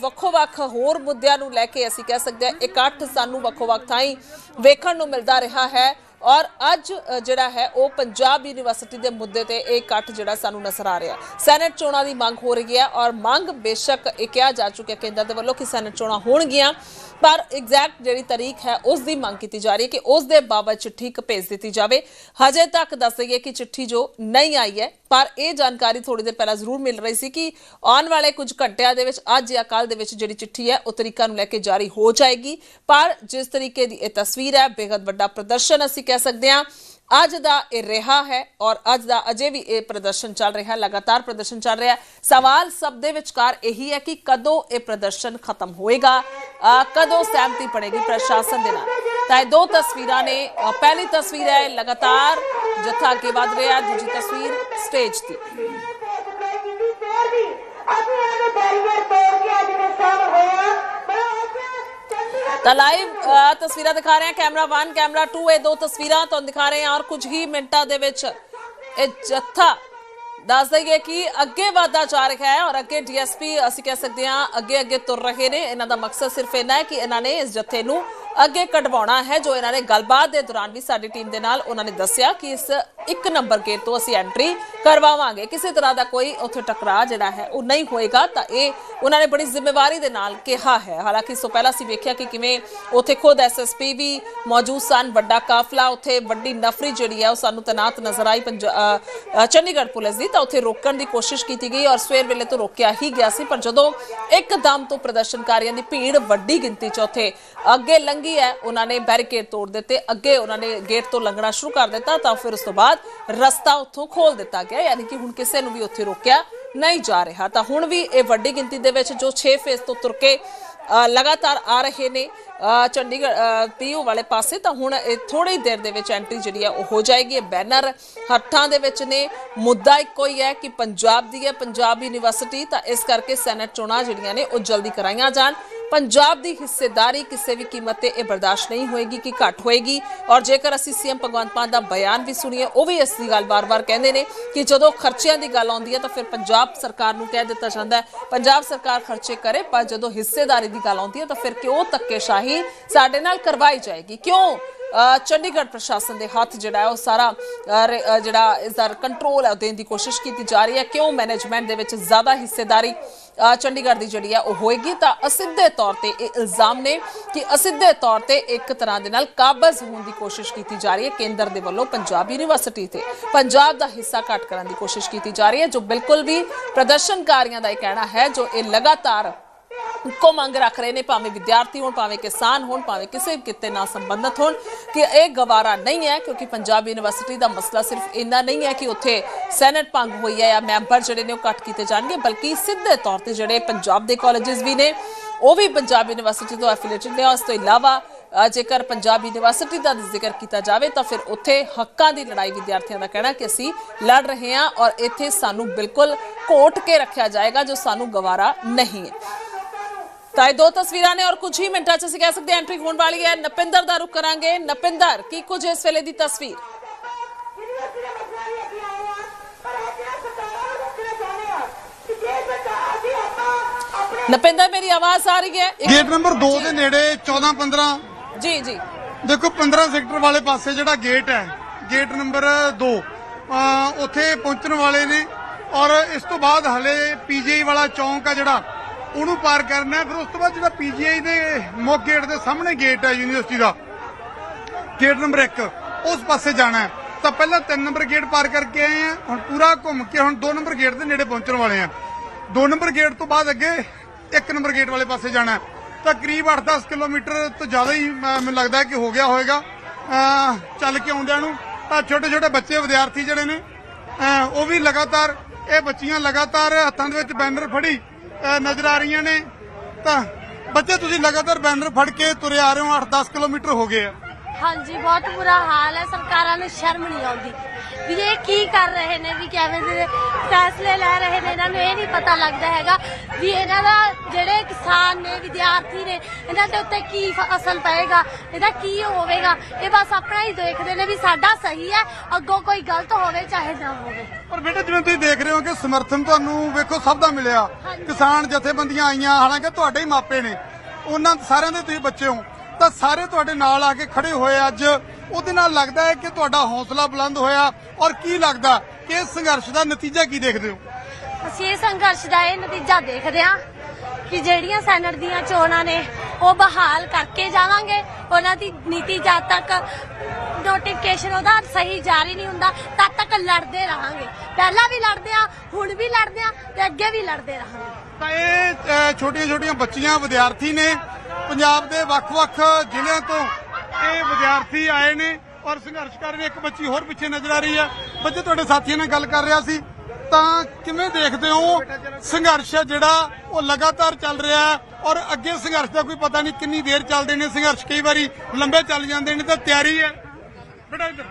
ਵੱਖੋ ਵੱਖ ਹੋਰ ਮੁੱਦਿਆਂ ਨੂੰ ਲੈ ਕੇ ਅਸੀਂ ਕਹਿ ਸਕਦੇ ਹਾਂ, ਇਕੱਠ ਸਾਨੂੰ ਵੱਖੋ ਵੱਖ ਥਾਈਂ ਵੇਖਣ ਨੂੰ ਮਿਲਦਾ ਰਿਹਾ ਹੈ। ਔਰ ਅੱਜ ਜਿਹੜਾ ਹੈ, ਉਹ ਪੰਜਾਬ ਯੂਨੀਵਰਸਿਟੀ ਦੇ ਮੁੱਦੇ ਤੇ ਇਹ ਇਕੱਠ ਜਿਹੜਾ ਸਾਨੂੰ ਨਜ਼ਰ ਆ ਰਿਹਾ ਸੈਨੇਟ ਚੋਣਾਂ ਦੀ ਮੰਗ ਹੋ ਰਹੀ ਹੈ, ਔਰ ਮੰਗ ਬੇਸ਼ੱਕ ਇਹ ਕਿਹਾ ਜਾ ਚੁੱਕਿਆ ਕੇਂਦਰ ਦੇ ਵੱਲੋਂ ਕਿ ਸੈਨੇਟ ਚੋਣਾਂ ਹੋਣਗੀਆਂ। ਪਰ ਐਗਜ਼ੈਕਟ ਜਿਹੜੀ ਤਾਰੀਖ ਹੈ, ਉਸ ਦੀ ਮੰਗ ਕੀਤੀ ਜਾ ਰਹੀ ਹੈ ਕਿ ਉਸ ਦੇ ਬਾਬਤ ਚਿੱਠੀ ਇੱਕ ਭੇਜ ਦਿੱਤੀ ਜਾਵੇ। ਹਜੇ ਤੱਕ ਦੱਸ ਦਈਏ ਕਿ ਚਿੱਠੀ ਜੋ ਨਹੀਂ ਆਈ ਹੈ, ਪਰ ਇਹ ਜਾਣਕਾਰੀ ਥੋੜੀ ਦੇਰ ਪਹਿਲਾਂ ਜ਼ਰੂਰ ਮਿਲ ਰਹੀ ਸੀ ਕਿ ਆਉਣ ਵਾਲੇ ਕੁਝ ਘੰਟਿਆਂ ਦੇ ਵਿੱਚ, ਅੱਜ ਜਾਂ ਕੱਲ ਦੇ ਵਿੱਚ ਜਿਹੜੀ ਚਿੱਠੀ ਹੈ, ਉਹ ਤਰੀਕਾ ਨੂੰ ਲੈ ਕੇ ਜਾਰੀ ਹੋ ਜਾਏਗੀ। ਪਰ ਜਿਸ ਤਰੀਕੇ ਦੀ ਇਹ ਤਸਵੀਰ ਹੈ ਬੇहद ਵੱਡਾ ਪ੍ਰਦਰਸ਼ਨ ਅਸੀਂ ਕਹਿ ਸਕਦੇ ਹਾਂ। ਅੱਜ ਦਾ ਇਹ ਰਿਹਾ ਹੈ ਔਰ ਅੱਜ ਦਾ ਅਜੇ ਵੀ ਇਹ ਪ੍ਰਦਰਸ਼ਨ ਚੱਲ ਰਿਹਾ, ਲਗਾਤਾਰ ਪ੍ਰਦਰਸ਼ਨ ਚੱਲ ਰਿਹਾ ਸਵਾਲ ਸਭ ਦੇ ਵਿਚਕਾਰ ਇਹੀ ਹੈ ਕਿ ਕਦੋਂ ਇਹ ਪ੍ਰਦਰਸ਼ਨ ਖਤਮ ਹੋਏਗਾ? ਕਦੋਂ ਸਹਿਮਤੀ ਪੜੇਗੀ ਪ੍ਰਸ਼ਾਸਨ ਦੇ ਨਾਲ? ਤਾਂ ਇਹ ਦੋ ਤਸਵੀਰਾਂ ਨੇ। ਪਹਿਲੀ ਤਸਵੀਰ ਹੈ, ਲਗਾਤਾਰ ਜੱਥਾ ਅੱਗੇ ਵਧ ਰਿਹਾ, ਦੂਜੀ ਤਸਵੀਰ ਸਟੇਜ ਦੀ ਤਾਂ ਲਾਈਵ ਤਸਵੀਰਾਂ ਦਿਖਾ ਰਹੇ ਹਾਂ। ਕੈਮਰਾ 1 ਕੈਮਰਾ 2 ਇਹ ਦੋ ਤਸਵੀਰਾਂ ਤੁਹਾਨੂੰ ਦਿਖਾ ਰਹੇ ਹਾਂ ਔਰ ਕੁਝ ਹੀ ਮਿੰਟਾਂ ਦੇ ਵਿੱਚ ਇਹ ਜੱਥਾ ਦੱਸ ਦਈਏ ਕਿ ਅੱਗੇ ਵਧਦਾ ਜਾ ਰਿਹਾ ਹੈ ਔਰ ਅੱਗੇ ਡੀਐਸਪੀ, ਅਸੀਂ ਕਹਿ ਸਕਦੇ ਹਾਂ ਅੱਗੇ ਅੱਗੇ ਤੁਰ ਰਹੇ ਨੇ। ਇਹਨਾਂ ਦਾ ਮਕਸਦ ਸਿਰਫ ਇੰਨਾ ਹੈ ਕਿ ਇਹਨਾਂ ਨੇ ਇਸ ਜੱਥੇ ਨੂੰ ਅੱਗੇ ਕਢਵਾਉਣਾ ਹੈ ਜੋ ਇਹਨਾਂ ਨੇ ਗੱਲਬਾਤ ਦੇ ਦੌਰਾਨ ਵੀ ਸਾਡੀ ਟੀਮ ਦੇ ਨਾਲ ਉਹਨਾਂ ਨੇ ਦੱਸਿਆ ਕਿ ਇਸ ਇੱਕ ਨੰਬਰ ਗੇਟ ਤੋਂ ਅਸੀਂ ਐਂਟਰੀ ਕਰਵਾਵਾਂਗੇ। ਕਿਸੇ ਤਰ੍ਹਾਂ ਦਾ ਕੋਈ ਉੱਥੇ ਟਕਰਾਅ ਜਿਹੜਾ ਹੈ, ਉਹ ਨਹੀਂ ਹੋਏਗਾ, ਤਾਂ ਇਹ ਉਹਨਾਂ ਨੇ ਬੜੀ ਜ਼ਿੰਮੇਵਾਰੀ ਦੇ ਨਾਲ ਕਿਹਾ ਹੈ। ਹਾਲਾਂਕਿ ਇਸ ਤੋਂ ਪਹਿਲਾਂ ਅਸੀਂ ਵੇਖਿਆ ਕਿ ਕਿਵੇਂ ਉੱਥੇ ਖੁਦ ਐਸਐਸਪੀ ਵੀ ਮੌਜੂਦ ਸਨ, ਵੱਡਾ ਕਾਫਲਾ, ਉੱਥੇ ਵੱਡੀ ਨਫਰੀ ਜਿਹੜੀ ਹੈ, ਉਹ ਸਾਨੂੰ ਤਨਾਤ ਨਜ਼ਰ ਆਈ ਪੰਜ- ਚੰਡੀਗੜ੍ਹ ਪੁਲਿਸ ਦੀ, ਤਾਂ ਉੱਥੇ ਰੋਕਣ ਦੀ ਕੋਸ਼ਿਸ਼ ਕੀਤੀ ਗਈ ਔਰ ਸਵੇਰ ਵੇਲੇ ਤੋਂ ਰੋਕਿਆ ਹੀ ਗਿਆ ਸੀ। ਪਰ ਜਦੋਂ ਇੱਕਦਮ ਤੋਂ ਪ੍ਰਦਰਸ਼ਨਕਾਰੀਆਂ ਦੀ ਭੀੜ ਵੱਡੀ ਗਿਣਤੀ 'ਚ ਉੱਥੇ ਅੱਗੇ ਲੰਘ ਹੈ, ਉਹਨਾਂ ਨੇ ਬੈਰੀਕੇਡ ਤੋੜ ਦਿੱਤੇ, ਅੱਗੇ ਉਹਨਾਂ ਨੇ ਗੇਟ ਤੋਂ ਲੰਘਣਾ ਸ਼ੁਰੂ ਕਰ ਦਿੱਤਾ, ਤਾਂ ਫਿਰ ਉਸ ਤੋਂ ਬਾਅਦ ਰਸਤਾ ਉੱਥੋਂ ਖੋਲ ਦਿੱਤਾ ਗਿਆ, ਯਾਨੀ ਕਿ ਹੁਣ ਕਿਸੇ ਨੂੰ ਵੀ ਉੱਥੇ ਰੋਕਿਆ ਨਹੀਂ ਜਾ ਰਿਹਾ। ਤਾਂ ਹੁਣ ਵੀ ਇਹ ਵੱਡੀ ਗਿਣਤੀ ਦੇ ਵਿੱਚ ਜੋ 6 ਫੇਸ ਤੋਂ ਤੁਰ ਕੇ ਲਗਾਤਾਰ ਆ ਰਹੇ ਨੇ ਚੰਡੀਗੜ੍ਹ ਪੀਯੂ ਵਾਲੇ ਪਾਸੇ, ਤਾਂ ਹੁਣ ਇਹ ਥੋੜੀ ਦੇਰ ਦੇ ਵਿੱਚ ਐਂਟਰੀ ਜਿਹੜੀ ਹੈ ਉਹ ਹੋ ਜਾਏਗੀ। ਇਹ ਬੈਨਰ ਹੱਥਾਂ ਦੇ ਵਿੱਚ ਨੇ। ਮੁੱਦਾ ਇੱਕੋ ਹੀ ਹੈ ਕਿ ਪੰਜਾਬ ਦੀ ਹੈ, ਪੰਜਾਬ ਯੂਨੀਵਰਸਿਟੀ ਤਾਂ ਇਸ ਕਰਕੇ ਸੈਨੇਟ ਚੋਣਾਂ ਜਿਹੜੀਆਂ ਨੇ, ਉਹ ਜਲਦੀ ਕਰਾਈਆਂ ਜਾਣ। ਪੰਜਾਬ ਦੀ ਹਿੱਸੇਦਾਰੀ ਕਿਸੇ ਵੀ ਕੀਮਤ ਤੇ ਇਹ ਬਰਦਾਸ਼ਤ ਨਹੀਂ ਹੋਏਗੀ ਕਿ ਘੱਟ ਹੋਏਗੀ। ਔਰ ਜੇਕਰ ਅਸੀਂ ਸੀਐਮ ਭਗਵੰਤ ਮਾਨ ਦਾ ਬਿਆਨ ਵੀ ਸੁਣੀਏ, ਉਹ ਵੀ ਇਸ ਦੀ ਗੱਲ ਬਾਰ-ਬਾਰ ਕਹਿੰਦੇ ਨੇ ਕਿ ਜਦੋਂ ਖਰਚਿਆਂ ਦੀ ਗੱਲ ਆਉਂਦੀ ਹੈ, ਤਾਂ ਫਿਰ ਪੰਜਾਬ ਸਰਕਾਰ ਨੂੰ ਕਹਿ ਦਿੱਤਾ ਜਾਂਦਾ ਹੈ, ਪੰਜਾਬ ਸਰਕਾਰ ਖਰਚੇ ਕਰੇ, ਪਰ ਜਦੋਂ ਹਿੱਸੇਦਾਰੀ ਦੀ ਗੱਲ ਆਉਂਦੀ ਹੈ, ਤਾਂ ਫਿਰ ਕਿਉਂ ਧੱਕੇਸ਼ਾਹੀ ਸਾਡੇ ਨਾਲ ਕਰਵਾਈ ਜਾਏਗੀ। ਕਿਉਂ? ਚੰਡੀਗੜ੍ਹ ਪ੍ਰਸ਼ਾਸਨ ਦੇ ਹੱਥ ਜਿਹੜਾ ਉਹ ਸਾਰਾ ਜਿਹੜਾ ਇਸ ਦਾ ਕੰਟਰੋਲ ਹੈ ਦੇਣ ਦੀ ਕੋਸ਼ਿਸ਼ ਕੀਤੀ ਜਾ ਰਹੀ ਹੈ। ਕਿਉਂ? ਮੈਨੇਜਮੈਂਟ ਦੇ ਵਿੱਚ ਜ਼ਿਆਦਾ ਹਿੱਸੇਦਾਰੀ ਚੰਡੀਗੜ੍ਹ ਦੀ ਜਿਹੜੀ ਹੈ, ਉਹ ਹੋਏਗੀ। ਤਾਂ ਅਸਿੱਧੇ ਤੌਰ ਤੇ ਇਹ ਇਲਜ਼ਾਮ ਨੇ ਕਿ ਅਸਿੱਧੇ ਤੌਰ ਤੇ ਇੱਕ ਤਰ੍ਹਾਂ ਦੇ ਨਾਲ ਕਾਬਜ਼ ਹੋਣ ਦੀ ਕੋਸ਼ਿਸ਼ ਕੀਤੀ ਜਾ ਰਹੀ ਹੈ। ਕੇਂਦਰ ਦੇ ਵੱਲੋਂ ਪੰਜਾਬ ਯੂਨੀਵਰਸਿਟੀ ਤੇ ਪੰਜਾਬ ਦਾ ਹਿੱਸਾ ਘੱਟ ਕਰਨ ਦੀ ਕੋਸ਼ਿਸ਼ ਕੀਤੀ ਜਾ ਰਹੀ ਹੈ, ਜੋ ਬਿਲਕੁਲ ਵੀ ਪ੍ਰਦਰਸ਼ਨਕਾਰੀਆਂ ਦਾ ਇਹ ਕਹਿਣਾ ਹੈ, ਜੋ ਇਹ ਲਗਾਤਾਰ ਕੋ ਮੰਗ ਰੱਖ ਰਹੇ ਨੇ, ਭਾਵੇਂ ਵਿਦਿਆਰਥੀ ਹੋਣ, ਭਾਵੇਂ ਕਿਸਾਨ ਹੋਣ, ਭਾਵੇਂ ਕਿਸੇ ਵੀ ਕਿੱਤੇ ਨਾਲ ਸੰਬੰਧਤ ਹੋਣ, ਕਿ ਇਹ ਗਵਾਰਾ ਨਹੀਂ ਹੈ, ਕਿਉਂਕਿ ਪੰਜਾਬ ਯੂਨੀਵਰਸਿਟੀ ਦਾ ਮਸਲਾ ਸਿਰਫ ਇੰਨਾ ਨਹੀਂ ਹੈ ਕਿ ਉੱਥੇ ਸੈਨੇਟ ਭੰਗ ਹੋਈ ਹੈ ਜਾਂ ਮੈਂਬਰ ਜਿਹੜੇ ਨੇ ਉਹ ਕੱਟ ਕੀਤੇ ਜਾਣਗੇ, ਬਲਕਿ ਸਿੱਧੇ ਤੌਰ ਤੇ ਜਿਹੜੇ ਪੰਜਾਬ ਦੇ ਕਾਲਜਸ ਵੀ ਨੇ, ਉਹ ਵੀ ਪੰਜਾਬ ਯੂਨੀਵਰਸਿਟੀ ਤੋਂ ਐਫੀਲੀਏਟਡ ਨੇ। ਉਸ ਤੋਂ ਇਲਾਵਾ ਜੇਕਰ ਪੰਜਾਬ ਯੂਨੀਵਰਸਿਟੀ ਦਾ ਜ਼ਿਕਰ ਕੀਤਾ ਜਾਵੇ, ਤਾਂ ਫਿਰ ਉੱਥੇ ਹੱਕਾਂ ਦੀ ਲੜਾਈ ਵਿਦਿਆਰਥੀਆਂ ਦਾ ਕਹਿਣਾ ਕਿ ਅਸੀਂ ਲੜ ਰਹੇ ਹਾਂ ਔਰ ਇੱਥੇ ਸਾਨੂੰ ਬਿਲਕੁਲ ਘੋਟ ਕੇ ਰੱਖਿਆ ਜਾਏਗਾ, ਜੋ ਸਾਨੂੰ ਗਵਾਰਾ ਨਹੀਂ ਹੈ। ਤਾਂ ਇਹ ਦੋ ਤਸਵੀਰਾਂ ਨੇ ਔਰ ਕੁਝ ਹੀ ਮਿੰਟਾਂ 'ਚ ਅਸੀਂ ਕਹਿ ਸਕਦੇ ਐਂਟਰੀ ਹੋਣ ਵਾਲੀ ਹੈ। ਨਪਿੰਦਰ ਦਾ ਰੁਖ ਕਰਾਂਗੇ। ਨਪਿੰਦਰ ਕੀ ਕੁਝ ਇਸ ਵੇਲੇ ਦੀ ਤਸਵੀਰ? ਨਪਿੰਦਰ ਮੇਰੀ ਆਵਾਜ਼ ਆ ਰਹੀ ਹੈ? ਗੇਟ ਨੰਬਰ 2 ਦੇ ਨੇੜੇ 14 15 ਜੀ ਜੀ। ਦੇਖੋ 15 ਸੈਕਟਰ ਵਾਲੇ ਪਾਸੇ ਜਿਹੜਾ ਗੇਟ ਹੈ ਗੇਟ ਨੰਬਰ 2 ਉੱਥੇ ਪਹੁੰਚਣ ਵਾਲੇ ਨੇ ਔਰ ਇਸ ਤੋਂ ਬਾਅਦ ਹਲੇ ਪੀਜੀਆਈ ਵਾਲਾ ਚੌਂਕ ਆ ਜਿਹੜਾ ਉਹਨੂੰ ਪਾਰ ਕਰਨਾ ਫਿਰ ਉਸ ਤੋਂ ਬਾਅਦ ਜਿਹੜਾ ਪੀਜੀਆਈ ਦੇ ਮੁੱਖ ਗੇਟ ਦੇ ਸਾਹਮਣੇ ਗੇਟ ਹੈ ਯੂਨੀਵਰਸਿਟੀ ਦਾ ਗੇਟ ਨੰਬਰ 1 ਉਸ ਪਾਸੇ ਜਾਣਾ ਹੈ। ਤਾਂ ਪਹਿਲਾਂ 3 ਨੰਬਰ ਗੇਟ ਪਾਰ ਕਰਕੇ ਆਏ ਆ ਹੁਣ ਪੂਰਾ ਘੁੰਮ ਕੇ ਹੁਣ 2 ਨੰਬਰ ਗੇਟ ਦੇ ਨੇੜੇ ਪਹੁੰਚਣ ਵਾਲੇ ਆ 2 ਨੰਬਰ ਗੇਟ ਤੋਂ ਬਾਅਦ ਅੱਗੇ 1 ਨੰਬਰ ਗੇਟ ਵਾਲੇ ਪਾਸੇ ਜਾਣਾ ਹੈ। ਤਾਂ ਕਰੀਬ 8-10 ਕਿਲੋਮੀਟਰ ਤੋਂ ਜ਼ਿਆਦਾ ਹੀ ਮੈਨੂੰ ਲੱਗਦਾ ਕਿ ਹੋ ਗਿਆ ਹੋਵੇਗਾ ਚੱਲ ਕੇ ਆਉਂਦਿਆਂ ਨੂੰ ਤਾਂ ਛੋਟੇ ਛੋਟੇ ਬੱਚੇ, ਵਿਦਿਆਰਥੀ ਜਿਹੜੇ ਨੇ ਉਹ ਵੀ ਲਗਾਤਾਰ, ਇਹ ਬੱਚੀਆਂ ਲਗਾਤਾਰ ਹੱਥਾਂ ਦੇ ਵਿੱਚ ਬੈਨਰ ਫੜੀ ਨਜ਼ਰ ਆ ਰਹੀਆਂ ਨੇ। ਤਾਂ ਬੱਚੇ, ਤੁਸੀਂ ਲਗਾਤਾਰ ਬੈਨਰ ਫੜ ਕੇ ਤੁਰੇ ਆ ਰਹੇ ਹੋ 8-10 ਕਿਲੋਮੀਟਰ ਹੋ ਗਏ ਆ। ਹਾਂਜੀ ਬਹੁਤ ਬੁਰਾ ਹਾਲ ਹੈ। ਸਰਕਾਰਾਂ ਨੂੰ ਸ਼ਰਮ ਨਹੀਂ ਆਉਂਦੀ। ਵੀ ਇਹ ਕੀ ਕਰ ਰਹੇ ਨੇ ਵੀ ਕਿਵੇਂ ਦੇ ਫੈਸਲੇ ਲੈ ਰਹੇ ਨੇ ਇਹਨਾਂ ਨੂੰ ਇਹ ਨਹੀਂ ਪਤਾ ਲੱਗਦਾ ਹੈਗਾ ਵੀ ਇਹਨਾਂ ਦਾ ਜਿਹੜੇ ਕਿਸਾਨ ਨੇ ਵਿਦਿਆਰਥੀ ਨੇ ਇਹਨਾਂ ਦੇ ਉੱਤੇ ਕੀ ਅਸਰ ਪਏਗਾ ਇਹਦਾ ਕੀ ਹੋਵੇਗਾ? ਇਹ ਬਸ ਆਪਣਾ ਹੀ ਦੇਖਦੇ ਨੇ ਵੀ ਸਾਡਾ ਸਹੀ ਹੈ ਅੱਗੋਂ ਕੋਈ ਗਲਤ ਹੋਵੇ ਚਾਹੇ ਨਾ ਹੋਵੇ। ਪਰ ਬੇਟਾ ਜਿਵੇਂ ਤੁਸੀਂ ਦੇਖ ਰਹੇ ਹੋ ਕਿ ਸਮਰਥਨ ਤੁਹਾਨੂੰ ਵੇਖੋ ਸਭ ਦਾ ਮਿਲਿਆ। ਕਿਸਾਨ ਜਥੇਬੰਦੀਆਂ ਆਈਆਂ ਹਾਲਾਂਕਿ ਤੁਹਾਡੇ ਹੀ ਮਾਪੇ ਨੇ। ਉਹਨਾਂ ਸਾਰਿਆਂ ਦੇ ਤੁਸੀਂ ਬੱਚੇ ਹੋ। ਤਾਂ ਸਾਰੇ ਤੁਹਾਡੇ ਨਾਲ ਆ ਕੇ ਖੜੇ ਹੋਏ ਅੱਜ। ਉਹਦੇ ਨਾਲ ਲੱਗਦਾ ਹੈ ਕਿ ਤੁਹਾਡਾ ਹੌਸਲਾ ਬੁਲੰਦ ਹੋਇਆ। ਔਰ ਕੀ ਲੱਗਦਾ? ਕਿ ਇਸ ਸੰਘਰਸ਼ ਦਾ ਨਤੀਜਾ ਕੀ ਦੇਖਦੇ ਹੋ? ਅਸੀਂ ਇਹ ਸੰਘਰਸ਼ ਦਾ ਇਹ ਨਤੀਜਾ ਦੇਖਦੇ ਹਾਂ ਕਿ ਜਿਹੜੀਆਂ ਸੈਨੇਟ ਦੀਆਂ ਚੋਣਾਂ ਨੇ ਉਹ ਬਹਾਲ ਕਰਕੇ ਜਾਵਾਂਗੇ। ਉਹਨਾਂ ਦੀ ਨੀਤੀ ਜਦ ਤੱਕ ਨੋਟੀਫਿਕੇਸ਼ਨ ਉਹਦਾ ਸਹੀ ਜਾਰੀ ਨਹੀਂ ਹੁੰਦਾ ਤਦ ਤੱਕ ਲੜਦੇ ਰਹਾਂਗੇ। ਪਹਿਲਾਂ ਵੀ ਲੜਦੇ ਆ ਹੁਣ ਵੀ ਲੜਦੇ ਆ ਤੇ ਅੱਗੇ ਵੀ ਲੜਦੇ ਰਹਾਂਗੇ। ਤਾਂ ਇਹ ਛੋਟੀਆਂ ਛੋਟੀਆਂ ਬੱਚੀਆਂ ਵਿਦਿਆਰਥੀ ਨੇ ਪੰਜਾਬ ਦੇ ਵੱਖ-ਵੱਖ ਜ਼ਿਲ੍ਹਿਆਂ ਤੋਂ ਇਹ ਵਿਦਿਆਰਥੀ ਆਏ ਨੇ ਔਰ ਸੰਘਰਸ਼ ਕਰ ਰਹੇ ਇੱਕ ਬੱਚੀ ਹੋਰ ਪਿੱਛੇ ਨਜ਼ਰ ਆ ਰਹੀ ਹੈ। ਬੱਚੇ ਤੁਹਾਡੇ ਸਾਥੀਆਂ ਨਾਲ ਗੱਲ ਕਰ ਰਿਹਾ ਸੀ। ਤਾਂ ਕਿਵੇਂ ਦੇਖਦੇ ਹੋ ਸੰਘਰਸ਼ ਹੈ ਜਿਹੜਾ ਉਹ ਲਗਾਤਾਰ ਚੱਲ ਰਿਹਾ ਹੈ ਔਰ ਅੱਗੇ ਸੰਘਰਸ਼ ਦਾ ਕੋਈ ਪਤਾ ਨਹੀਂ ਕਿੰਨੀ ਦੇਰ ਚੱਲਦੇ ਨੇ। ਸੰਘਰਸ਼ ਕਈ ਵਾਰੀ ਲੰਬੇ ਚੱਲ ਜਾਂਦੇ ਨੇ ਤਾਂ ਤਿਆਰੀ ਹੈ। ਬੇਟਾ ਇੱਧਰ।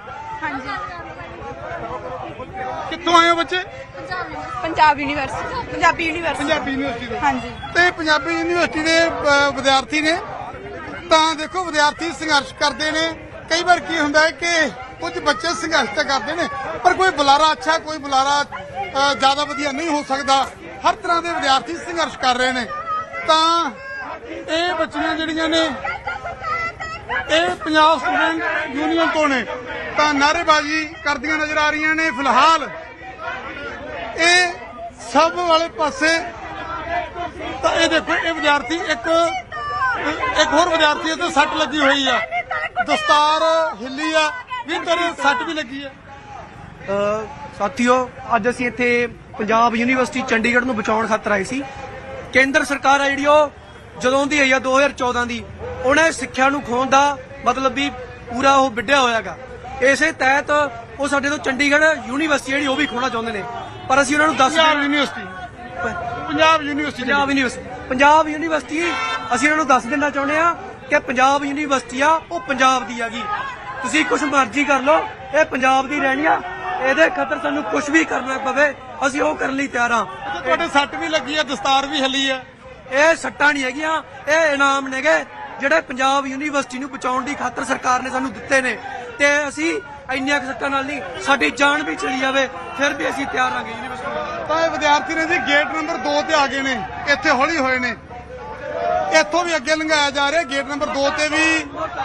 ਕਿੱਥੋਂ ਆਏ ਹੋ ਬੱਚੇ? Punjab university. Punjabi university. Punjabi university ਤੋਂ। ਹਾਂਜੀ। ਤੇ ਪੰਜਾਬੀ ਯੂਨੀਵਰਸਿਟੀ ਦੇ ਅ, ਵਿਦਿਆਰਥੀ ਨੇ। ਤਾਂ ਦੇਖੋ ਵਿਦਿਆਰਥੀ ਸੰਘਰਸ਼ ਕਰਦੇ ਨੇ। ਕਈ ਵਾਰ ਕੀ ਹੁੰਦਾ ਹੈ ਕਿ ਕੁਝ ਬੱਚੇ ਸੰਘਰਸ਼ ਤਾਂ ਕਰਦੇ ਨੇ ਪਰ ਕੋਈ ਬੁਲਾਰਾ ਅੱਛਾ ਕੋਈ ਬੁਲਾਰਾ ਅ, ਜ਼ਿਆਦਾ ਵਧੀਆ ਨਹੀਂ ਹੋ ਸਕਦਾ। ਹਰ ਤਰ੍ਹਾਂ ਦੇ ਵਿਦਿਆਰਥੀ ਸੰਘਰਸ਼ ਕਰ ਰਹੇ ਨੇ। ਤਾਂ ਇਹ ਬੱਚੀਆਂ ਜਿਹੜੀਆਂ ਨੇ ਇਹ ਪੰਜਾਬ ਸਟੂਡੈਂਟ ਯੂਨੀਅਨ ਤੋਂ ਨੇ। ਤਾਂ ਨਾਅਰੇਬਾਜ਼ੀ ਕਰਦੀਆਂ ਨਜ਼ਰ ਆ ਰਹੀਆਂ ਨੇ ਫਿਲਹਾਲ। ਇਹ ਸਭ ਵਾਲੇ ਪਾਸੇ ਤਾਂ ਇਹ ਦੇਖੋ ਇਹ ਵਿਦਿਆਰਥੀ ਇੱਕ ਇੱਕ ਹੋਰ ਵਿਦਿਆਰਥੀ ਤੇ ਸੱਟ ਲੱਗੀ ਹੋਈ ਆ। ਦਸਤਾਰ ਹਿੱਲੀ ਆ। ਵੀ ਤੇਰੇ ਸੱਟ ਵੀ ਲੱਗੀ ਆ। ਅ, ਸਾਥੀਓ ਅੱਜ ਅਸੀਂ ਇੱਥੇ ਪੰਜਾਬ ਯੂਨੀਵਰਸਿਟੀ ਚੰਡੀਗੜ੍ਹ ਨੂੰ ਬਚਾਉਣ ਖਾਤਰ ਆਏ ਸੀ। ਕੇਂਦਰ ਸਰਕਾਰ ਆ ਜਿਹੜੀ ਉਹ ਜਦੋਂ ਦੀ ਆਈ ਆ 2014 ਦੀ ਉਹਨੇ ਸਿੱਖਿਆ ਨੂੰ ਖੋਣ ਦਾ ਮਤਲਬ ਵੀ ਪੂਰਾ ਉਹ ਵਿੱਢਿਆ ਹੋਇਆਗਾ ਇਸੇ ਤਹਿਤ ਉਹ ਸਾਡੇ ਤੋਂ ਚੰਡੀਗੜ੍ਹ ਯੂਨੀਵਰਸਿਟੀ ਜਿਹੜੀ ਉਹ ਵੀ ਖੋਣਾ ਚਾਹੁੰਦੇ ਨੇ। ਪਰ ਅਸੀਂ ਉਹਨਾਂ ਨੂੰ ਦੱਸ Punjab university. Punjab university. Punjab university. Punjab university ਅਸੀਂ ਇਹਨਾਂ ਨੂੰ ਦੱਸ ਦੇਣਾ ਚਾਹੁੰਦੇ ਆ ਕਿ ਪੰਜਾਬ ਯੂਨੀਵਰਸਿਟੀ ਆ ਉਹ ਪੰਜਾਬ ਦੀ ਹੈਗੀ। ਤੁਸੀਂ ਕੁਝ ਮਰਜ਼ੀ ਕਰ ਲਓ ਇਹ ਪੰਜਾਬ ਦੀ ਰਹਿਣੀ ਆ। ਇਹਦੇ ਖਾਤਰ ਸਾਨੂੰ ਕੁਝ ਵੀ ਕਰਨਾ ਪਵੇ ਅਸੀਂ ਉਹ ਕਰਨ ਲਈ ਤਿਆਰ ਆ ਤੁਹਾਡੇ ਸੱਟ ਵੀ ਲੱਗੀ ਆ ਦਸਤਾਰ ਵੀ ਹਿੱਲੀ ਆ। ਇਹ ਸੱਟਾਂ ਨਹੀਂ ਹੈਗੀਆਂ, ਇਹ ਇਨਾਮ ਨੇਗੇ ਜਿਹੜੇ ਪੰਜਾਬ ਯੂਨੀਵਰਸਿਟੀ ਨੂੰ ਬਚਾਉਣ ਦੀ ਖਾਤਰ ਸਰਕਾਰ ਨੇ ਸਾਨੂੰ ਦਿੱਤੇ ਨੇ। ਤੇ ਅਸੀਂ ਇੰਨੀਆਂ ਸੱਟਾਂ ਨਾਲ ਨਹੀਂ, ਸਾਡੀ ਜਾਨ ਵੀ ਚਲੀ ਜਾਵੇ, ਫਿਰ ਵੀ ਅਸੀਂ ਤਿਆਰ ਆਂਗੇ ਯੂਨੀਵਰਸਿਟੀ ਤਾਂ ਇਹ ਵਿਦਿਆਰਥੀ ਨੇ ਜੀ, ਗੇਟ ਨੰਬਰ 2 ਤੇ ਆ ਗਏ ਨੇ, ਇੱਥੇ ਹੌਲੀ ਹੋਏ ਨੇ। ਇੱਥੋਂ ਵੀ ਅੱਗੇ ਲੰਘਾਇਆ ਜਾ ਰਿਹਾ, ਗੇਟ ਨੰਬਰ 2 ਤੇ ਵੀ